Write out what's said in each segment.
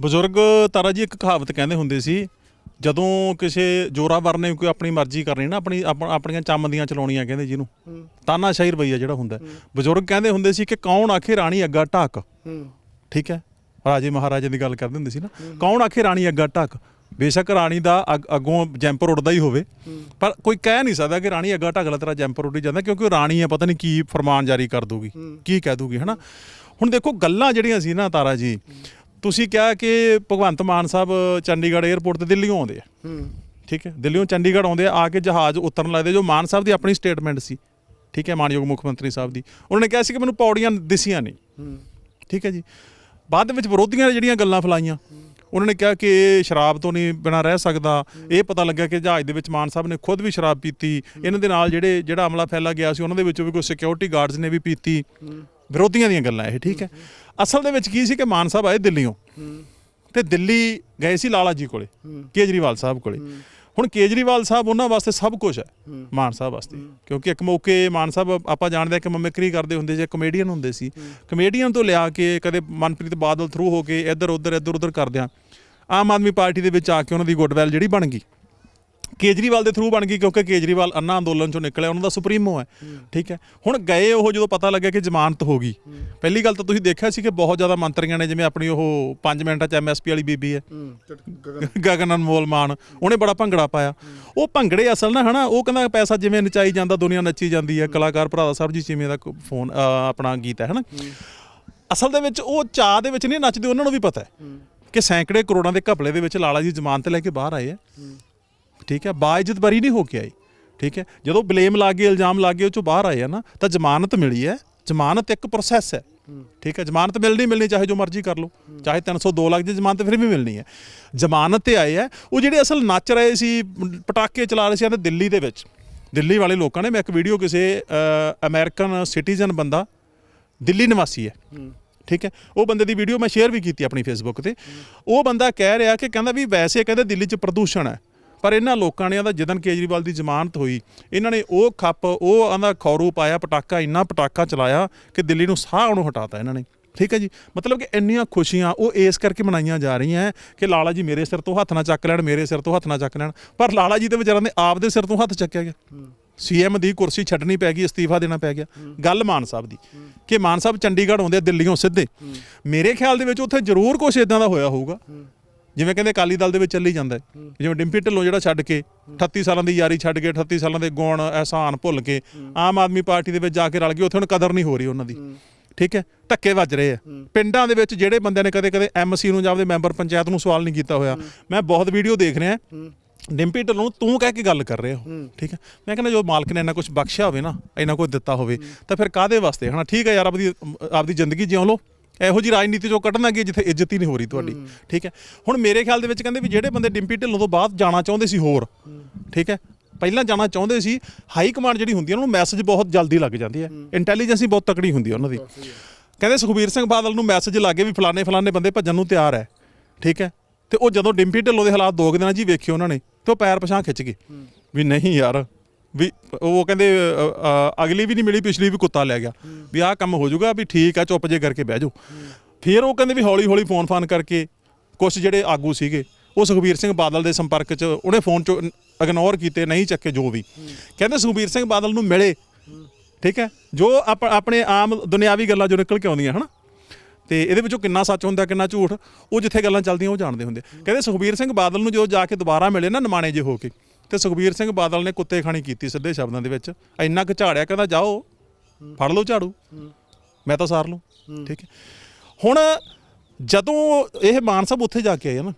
ਬਜ਼ੁਰਗ ਤਾਰਾ ਜੀ ਇੱਕ ਕਹਾਵਤ ਕਹਿੰਦੇ ਹੁੰਦੇ ਸੀ ਜਦੋਂ ਕਿਸੇ ਜੋਰਾਵਰ ਨੇ ਕੋਈ ਆਪਣੀ ਮਰਜ਼ੀ ਕਰਨੀ ਨਾ ਆਪਣੀ ਆਪ- ਆਪਣੀਆਂ ਚੰਮ ਦੀਆਂ ਚਲਾਉਣੀਆਂ ਕਹਿੰਦੇ ਜਿਹਨੂੰ। ਤਾਨਾਸ਼ਾਹੀ ਰਵਈਆ ਜਿਹੜਾ ਹੁੰਦਾ। ਬਜ਼ੁਰਗ ਕਹਿੰਦੇ ਹੁੰਦੇ ਸੀ ਕਿ ਕੌਣ ਆਖੇ ਰਾਣੀ ਅੱਗਾ ਢੱਕ? ਠੀਕ ਹੈ? ਰਾਜੇ ਮਹਾਰਾਜੇ ਦੀ ਗੱਲ ਕਰਦੇ ਹੁੰਦੇ ਸੀ ਨਾ। ਕੌਣ ਆਖੇ ਰਾਣੀ ਅੱਗਾ ਢੱਕ? ਬੇਸ਼ੱਕ ਰਾਣੀ ਦਾ ਅੱਗ- ਅੱਗੋਂ ਜੈਂਪਰ ਉੱਡਦਾ ਹੀ ਹੋਵੇ। ਪਰ ਕੋਈ ਕਹਿ ਨਹੀਂ ਸਕਦਾ ਕਿ ਰਾਣੀ ਅੱਗਾ ਢੱਕ ਲਾ ਤੇਰਾ ਜੈਂਪਰ ਉੱਡ ਹੀ ਜਾਂਦਾ ਕਿਉਂਕਿ ਉਹ ਰਾਣੀ ਹੈ ਪਤਾ ਨਹੀਂ ਕੀ ਫਰਮਾਨ ਜਾਰੀ ਕਰ ਦੂਗੀ ਕੀ ਕਹਿ ਦੂਗੀ ਹਨਾ? ਹੁਣ ਦੇਖੋ ਗੱਲਾਂ ਜਿਹੜੀਆਂ ਸੀ ਨਾ ਤਾਰਾ ਜੀ ਤੁਸੀਂ ਕਿਹਾ ਕਿ ਭਗਵੰਤ ਮਾਨ ਸਾਹਿਬ ਚੰਡੀਗੜ੍ਹ 에ਅਰਪੋਰਟ ਤੇ ਦਿੱਲੀੋਂ ਆਉਂਦੇ ਆ। ਠੀਕ ਹੈ ਦਿੱਲੀੋਂ ਚੰਡੀਗੜ੍ਹ ਆਉਂਦੇ ਆ ਆ ਕੇ ਜਹਾਜ਼ ਉਤਰਨ ਲੱਗਦੇ ਜੋ ਮਾਨ ਸਾਹਿਬ ਦੀ ਆਪਣੀ ਸਟੇਟਮੈਂਟ ਸੀ। ਠੀਕ ਹੈ ਮਾਨਯੋਗ ਮੁੱਖ ਮੰਤਰੀ ਸਾਹਿਬ ਦੀ। ਉਹਨਾਂ ਨੇ ਕਿਹਾ ਸੀ ਕਿ ਮੈਨੂੰ ਪੌੜੀਆਂ ਦਿਸੀਆਂ ਨਹੀਂ। ਠੀਕ ਹੈ ਜੀ। ਬਾਅਦ ਵਿੱਚ ਵਿਰੋਧੀਆਂ ਨੇ ਜਿਹੜੀਆਂ ਗੱਲਾਂ ਫਲਾਈਆਂ ਉਹਨਾਂ ਨੇ ਕਿਹਾ ਕਿ ਇਹ ਸ਼ਰਾਬ ਤੋਂ ਨਹੀਂ ਬਿਨਾ ਰਹਿ ਸਕਦਾ। ਇਹ ਪਤਾ ਲੱਗਾ ਕਿ ਜਹਾਜ਼ ਦੇ ਵਿੱਚ ਮਾਨ ਸਾਹਿਬ ਨੇ ਖੁਦ ਵੀ ਸ਼ਰਾਬ ਪੀਤੀ। ਇਹਨਾਂ ਦੇ ਨਾਲ ਜਿਹੜੇ ਜਿਹੜਾ ਅਮਲਾ ਫੈਲਾ ਗਿਆ ਸੀ ਉਹਨਾਂ ਦੇ ਵਿੱਚੋਂ ਵੀ ਕੋਈ ਸਿਕਿਉਰਿਟੀ ਗਾਰਡਸ ਨੇ ਵੀ ਪੀਤੀ। ਵਿਰੋਧੀਆਂ ਦੀਆਂ ਗੱਲਾਂ ਇਹ ਠੀਕ ਹੈ? ਅਸਲ ਦੇ ਵਿੱਚ ਕੀ ਸੀ ਕਿ ਮਾਨ ਸਾਹਿਬ ਆਏ ਦਿੱਲੀੋਂ। ਤੇ ਦਿੱਲੀ ਗਏ ਸੀ ਲਾਲਾ ਜੀ ਕੋਲੇ ਕੇਜਰੀਵਾਲ ਸਾਹਿਬ ਕੋਲੇ। ਹੁਣ ਕੇਜਰੀਵਾਲ ਸਾਹਿਬ ਉਹਨਾਂ ਵਾਸਤੇ ਸਭ ਕੁਝ ਹੈ ਮਾਨ ਸਾਹਿਬ ਵਾਸਤੇ। ਕਿਉਂਕਿ ਇੱਕ ਮੌਕੇ ਮਾਨ ਸਾਹਿਬ ਆਪਾਂ ਜਾਣਦੇ ਹਾਂ ਕਿ ਮਮਿਕਰੀ ਕਰਦੇ ਹੁੰਦੇ ਸੀ ਕਮੇਡੀਅਨ ਹੁੰਦੇ ਸੀ। ਕਮੇਡੀਅਨ ਤੋਂ ਲਿਆ ਕੇ ਕਦੇ ਮਨਪ੍ਰੀਤ ਬਾਦਲ ਥਰੂ ਹੋ ਕੇ ਇੱਧਰ ਉੱਧਰ ਇੱਧਰ ਉੱਧਰ ਕਰਦਿਆਂ ਆਮ ਆਦਮੀ ਪਾਰਟੀ ਦੇ ਵਿੱਚ ਆ ਕੇ ਉਹਨਾਂ ਦੀ ਗੁੱਡਵੈਲ ਜਿਹੜੀ ਬਣ ਗਈ। ਕੇਜਰੀਵਾਲ ਦੇ ਥਰੂ ਬਣ ਗਈ ਕਿਉਂਕਿ ਕੇਜਰੀਵਾਲ ਅੰਨਾ ਅੰਦੋਲਨ ਚੋਂ ਨਿਕਲਿਆ ਉਹਨਾਂ ਦਾ ਸੁਪਰੀਮੋ ਹੈ ਠੀਕ ਹੈ। ਹੁਣ ਗਏ ਉਹ ਜਦੋਂ ਪਤਾ ਲੱਗਿਆ ਕਿ ਜ਼ਮਾਨਤ ਹੋ ਗਈ। ਪਹਿਲੀ ਗੱਲ ਤਾਂ ਤੁਸੀਂ ਦੇਖਿਆ ਸੀ ਕਿ ਬਹੁਤ ਜ਼ਿਆਦਾ ਮੰਤਰੀਆਂ ਨੇ ਜਿਵੇਂ ਆਪਣੀ ਉਹ 5 ਮਿੰਟਾਂ ਚ ਐਮਐਸਪੀ ਵਾਲੀ ਬੀਬੀ ਹੈ। ਗਗਨ ਅਨਮੋਲ ਮਾਨ ਉਹਨੇ ਬੜਾ ਭੰਗੜਾ ਪਾਇਆ। ਉਹ ਭੰਗੜੇ ਅਸਲ ਨਾ ਹਨਾ ਉਹ ਕਹਿੰਦਾ ਪੈਸਾ ਜਿਵੇਂ ਨਚਾਈ ਜਾਂਦਾ ਦੁਨੀਆ ਨੱਚੀ ਜਾਂਦੀ ਹੈ। ਕਲਾਕਾਰ ਭਰਾ ਦਾ ਸਰਬਜੀਤ ਚੀਮੇ ਦਾ ਫੋਨ ਆਪਣਾ ਗੀਤ ਹੈ ਹਨਾ। ਅਸਲ ਦੇ ਵਿੱਚ ਉਹ ਚਾਹ ਦੇ ਵਿੱਚ ਨਹੀਂ ਨੱਚਦੇ ਉਹਨਾਂ ਨੂੰ ਵੀ ਪਤਾ ਹੈ ਕਿ ਸੈਂਕੜੇ ਕਰੋੜਾਂ ਦੇ ਘਪਲੇ ਦੇ ਵਿੱਚ ਲਾਲਾ ਜੀ ਜ਼ਮਾਨਤ ਲੈ ਕੇ ਬਾਹਰ ਆਏ ਆ ਠੀਕ ਹੈ? ਬਾਇਜ਼ਤ ਬਰੀ ਨਹੀਂ ਹੋ ਕੇ ਆਈ ਠੀਕ ਹੈ? ਜਦੋਂ ਬਲੇਮ ਲਾ ਕੇ ਇਲਜ਼ਾਮ ਲਾ ਕੇ ਉਹ ਚੋਂ ਬਾਹਰ ਆਏ ਆ ਨਾ ਤਾਂ ਜ਼ਮਾਨਤ ਮਿਲੀ ਹੈ। ਜ਼ਮਾਨਤ ਇੱਕ ਪ੍ਰੋਸੈਸ ਹੈ ਠੀਕ ਹੈ? ਜ਼ਮਾਨਤ ਮਿਲਣੀ ਮਿਲਣੀ ਚਾਹੇ ਜੋ ਮਰਜ਼ੀ ਕਰ ਲਓ ਚਾਹੇ 302 ਲੱਖ ਦੀ ਜ਼ਮਾਨਤ ਫਿਰ ਵੀ ਮਿਲਣੀ ਹੈ। ਜ਼ਮਾਨਤ ਤੇ ਆਏ ਆ ਉਹ ਜਿਹੜੇ ਅਸਲ ਨੱਚ ਰਹੇ ਸੀ ਪਟਾਕੇ ਚਲਾ ਰਹੇ ਸੀ ਤੇ ਦਿੱਲੀ ਦੇ ਵਿੱਚ ਦਿੱਲੀ ਵਾਲੇ ਲੋਕਾਂ ਨੇ ਮੈਂ ਇੱਕ ਵੀਡੀਓ ਕਿਸੇ ਅ, ਅਮਰੀਕਨ ਸਿਟੀਜ਼ਨ ਬੰਦਾ ਦਿੱਲੀ ਨਿਵਾਸੀ ਹੈ ਠੀਕ ਹੈ? ਉਹ ਬੰਦੇ ਦੀ ਵੀਡੀਓ ਮੈਂ ਸ਼ੇਅਰ ਵੀ ਕੀਤੀ ਆਪਣੀ ਫੇਸਬੁੱਕ ਤੇ। ਉਹ ਬੰਦਾ ਕਹਿ ਰਿਹਾ ਕਿ ਕਹਿੰਦਾ ਵੀ ਵੈਸੇ ਕਹਿੰਦੇ ਦਿੱਲੀ 'ਚ ਪ੍ਰਦੂਸ਼ਣ ਹੈ। ਪਰ ਇਹਨਾਂ ਲੋਕਾਂ ਨੇ ਆਂਦਾ ਜਦਨ ਕੇਜਰੀਵਾਲ ਦੀ ਜ਼ਮਾਨਤ ਹੋਈ। ਇਹਨਾਂ ਨੇ ਉਹ ਖੱਪ, ਉਹ ਆਂਦਾ ਖੌਰੂ ਪਾਇਆ, ਪਟਾਕਾ ਇੰਨਾ ਪਟਾਕਾ ਚਲਾਇਆ ਕਿ ਦਿੱਲੀ ਨੂੰ ਸਾਹ ਉਹਨੂੰ ਹਟਾਤਾ ਇਹਨਾਂ ਨੇ। ਠੀਕ ਹੈ ਜੀ? ਮਤਲਬ ਕਿ ਇੰਨੀਆਂ ਖੁਸ਼ੀਆਂ ਉਹ ਇਸ ਕਰਕੇ ਮਨਾਈਆਂ ਜਾ ਰਹੀਆਂ ਕਿ ਲਾਲਾ ਜੀ ਮੇਰੇ ਸਿਰ ਤੋਂ ਹੱਥ ਨਾ ਚੱਕ ਲੈਣ, ਮੇਰੇ ਸਿਰ ਤੋਂ ਹੱਥ ਨਾ ਚੱਕ ਲੈਣ। ਪਰ ਲਾਲਾ ਜੀ ਤੇ ਵਿਚਾਰਾਂ ਦੇ ਆਪ ਦੇ ਸਿਰ ਤੋਂ ਹੱਥ ਚੱਕਿਆ ਗਿਆ। ਸੀਐਮ ਦੀ ਕੁਰਸੀ ਛੱਡਣੀ ਪੈ ਗਈ, ਅਸਤੀਫਾ ਦੇਣਾ ਪੈ ਗਿਆ। ਗੱਲ ਮਾਨ ਸਾਹਿਬ ਦੀ। ਕਿ ਮਾਨ ਸਾਹਿਬ ਚੰਡੀਗੜ੍ਹ ਆਉਂਦੇ ਆ ਦਿੱਲੀੋਂ ਸਿੱਧੇ। ਮੇਰੇ ਖਿਆਲ ਦੇ ਵਿੱਚ ਉੱਥੇ ਜ਼ਰੂਰ ਕੁਝ ਇਦਾਂ ਦਾ ਹੋਇਆ ਹੋਊਗਾ। ਜਿਵੇਂ ਕਹਿੰਦੇ ਅਕਾਲੀ ਦਲ ਦੇ ਵਿੱਚ ਚੱਲੀ ਜਾਂਦਾ ਹੈ। ਜਿਵੇਂ ਡਿੰਪੀ ਢਿੱਲੋਂ ਜਿਹੜਾ ਛੱਡ ਕੇ 38 ਸਾਲਾਂ ਦੀ ਯਾਰੀ ਛੱਡ ਕੇ 38 ਸਾਲਾਂ ਦੇ ਗੁਣ ਅਹਿਸਾਨ ਭੁੱਲ ਕੇ ਆਮ ਆਦਮੀ ਪਾਰਟੀ ਦੇ ਵਿੱਚ ਜਾ ਕੇ ਰਲ ਗਏ ਉੱਥੇ ਹੁਣ ਕਦਰ ਨਹੀਂ ਹੋ ਰਹੀ ਉਹਨਾਂ ਦੀ। ਠੀਕ ਹੈ? ਧੱਕੇ ਵੱਜ ਰਹੇ ਆ। ਪਿੰਡਾਂ ਦੇ ਵਿੱਚ ਜਿਹੜੇ ਬੰਦਿਆਂ ਨੇ ਕਦੇ ਕਦੇ ਐਮਸੀ ਨੂੰ ਜਾਂ ਆਪਦੇ ਮੈਂਬਰ ਪੰਚਾਇਤ ਨੂੰ ਸਵਾਲ ਨਹੀਂ ਕੀਤਾ ਹੋਇਆ। ਮੈਂ ਬਹੁਤ ਵੀਡੀਓ ਦੇਖ ਰਿਹਾ। ਡਿੰਪੀ ਢਿੱਲੋਂ ਨੂੰ ਤੂੰ ਕਹਿ ਕੇ ਗੱਲ ਕਰ ਰਹੇ। ਹੋ। ਠੀਕ ਹੈ? ਮੈਂ ਕਹਿੰਦਾ ਜੋ ਮਾਲਕ ਨੇ ਇੰਨਾ ਕੁਝ ਬਖਸ਼ਿਆ ਹੋਵੇ ਨਾ ਇੰਨਾ ਕੁਝ ਦਿੱਤਾ ਹੋਵੇ ਤਾਂ ਫਿਰ ਕਾਦੇ ਵਾਸਤੇ? ਹਨਾ ਠੀਕ ਹੈ ਯਾਰ ਆਪਦੀ ਆਪਦੀ ਜ਼ਿੰਦਗੀ ਜਿਉ ਲਓ। ਇਹੋ ਜੀ ਰਾਜਨੀਤੀ ਚੋਂ ਕੱਢਣਾ ਕਿ ਜਿੱਥੇ ਇੱਜ਼ਤ ਹੀ ਨਹੀਂ ਹੋ ਰਹੀ ਤੁਹਾਡੀ? ਠੀਕ ਹੈ? ਹੁਣ ਮੇਰੇ ਖਿਆਲ ਦੇ ਵਿੱਚ ਕਹਿੰਦੇ ਵੀ ਜਿਹੜੇ ਬੰਦੇ ਡਿੰਪੀ ਢਿੱਲੋਂ ਤੋਂ ਬਾਅਦ ਜਾਣਾ ਚਾਹੁੰਦੇ ਸੀ ਹੋਰ ਠੀਕ ਹੈ? ਪਹਿਲਾਂ ਜਾਣਾ ਚਾਹੁੰਦੇ ਸੀ ਹਾਈ ਕਮਾਂਡ ਜਿਹੜੀ ਹੁੰਦੀ ਹੈ ਉਹਨੂੰ ਮੈਸੇਜ ਬਹੁਤ ਜਲਦੀ ਲੱਗ ਜਾਂਦੀ ਹੈ। ਇੰਟੈਲੀਜੈਂਸੀ ਬਹੁਤ ਤਕੜੀ ਹੁੰਦੀ ਹੈ ਉਹਨਾਂ ਦੀ। ਕਹਿੰਦੇ ਸੁਖਬੀਰ ਸਿੰਘ ਬਾਦਲ ਨੂੰ ਮੈਸੇਜ ਲੱਗੇ ਵੀ ਫਲਾਣੇ ਫਲਾਣੇ ਬੰਦੇ ਭੱਜਣ ਨੂੰ ਤਿਆਰ ਹੈ ਠੀਕ ਹੈ? ਤੇ ਉਹ ਜਦੋਂ ਡਿੰਪੀ ਢਿੱਲੋਂ ਦੇ ਹਾਲਾਤ ਦੋ ਕੁ ਦਿਨਾਂ ਜੀ ਵੇਖੇ ਉਹਨਾਂ ਨੇ ਤੇ ਉਹ ਪੈਰ ਪਛਾਂ ਖਿੱਚ ਗਏ। ਵੀ ਨਹੀਂ ਯਾਰ ਵੀ ਉਹ ਕਹਿੰਦੇ ਅ, ਅ, ਅਗਲੀ ਵੀ ਨਹੀਂ ਮਿਲੀ ਪਿਛਲੀ ਵੀ ਕੁੱਤਾ ਲੈ ਗਿਆ। ਵੀ ਆਹ ਕੰਮ ਹੋ ਜਾਊਗਾ ਵੀ ਠੀਕ ਆ ਚੁੱਪ ਜੇ ਕਰਕੇ ਬਹਿ ਜਾਓ। ਫਿਰ ਉਹ ਕਹਿੰਦੇ ਵੀ ਹੌਲੀ ਹੌਲੀ ਫੋਨ ਫਾਨ ਕਰਕੇ ਕੁਝ ਜਿਹੜੇ ਆਗੂ ਸੀਗੇ ਉਹ ਸੁਖਬੀਰ ਸਿੰਘ ਬਾਦਲ ਦੇ ਸੰਪਰਕ 'ਚ ਉਹਨੇ ਫੋਨ 'ਚ ਇਗਨੋਰ ਕੀਤੇ ਨਹੀਂ ਚੱਕੇ ਜੋ ਵੀ। ਕਹਿੰਦੇ ਸੁਖਬੀਰ ਸਿੰਘ ਬਾਦਲ ਨੂੰ ਮਿਲੇ। ਠੀਕ ਹੈ? ਜੋ ਆਪ- ਆਪਣੇ ਆਮ ਦੁਨਿਆਵੀ ਗੱਲਾਂ ਜੋ ਨਿਕਲ ਕੇ ਆਉਂਦੀਆਂ ਹਨਾ? ਤੇ ਇਹਦੇ ਵਿੱਚੋਂ ਕਿੰਨਾ ਸੱਚ ਹੁੰਦਾ ਕਿੰਨਾ ਝੂਠ ਉਹ ਜਿੱਥੇ ਗੱਲਾਂ ਚੱਲਦੀਆਂ ਉਹ ਜਾਣਦੇ ਹੁੰਦੇ। ਕਹਿੰਦੇ ਸੁਖਬੀਰ ਸਿੰਘ ਬਾਦਲ ਨੂੰ ਜਦੋਂ ਜਾ ਕੇ ਦੁਬਾਰਾ ਮਿਲੇ ਨਾ ਨਿਮਾਣੇ ਜੇ ਹੋ ਕੇ ਤੇ ਸੁਖਬੀਰ ਸਿੰਘ ਬਾਦਲ ਨੇ ਕੁੱਤੇ ਖਾਣੀ ਕੀਤੀ ਸਿੱਧੇ ਸ਼ਬਦਾਂ ਦੇ ਵਿੱਚ। ਇੰਨਾ ਕੁ ਝਾੜਿਆ ਕਹਿੰਦਾ ਜਾਓ ਫੜ ਲਓ ਝਾੜੂ। ਮੈਂ ਤਾਂ ਸਾਰ ਲੂੰ ਠੀਕ ਹੈ। ਹੁਣ ਜਦੋਂ ਇਹ ਮਾਨ ਸਾਹਿਬ ਉੱਥੇ ਜਾ ਕੇ ਆਏ ਨਾ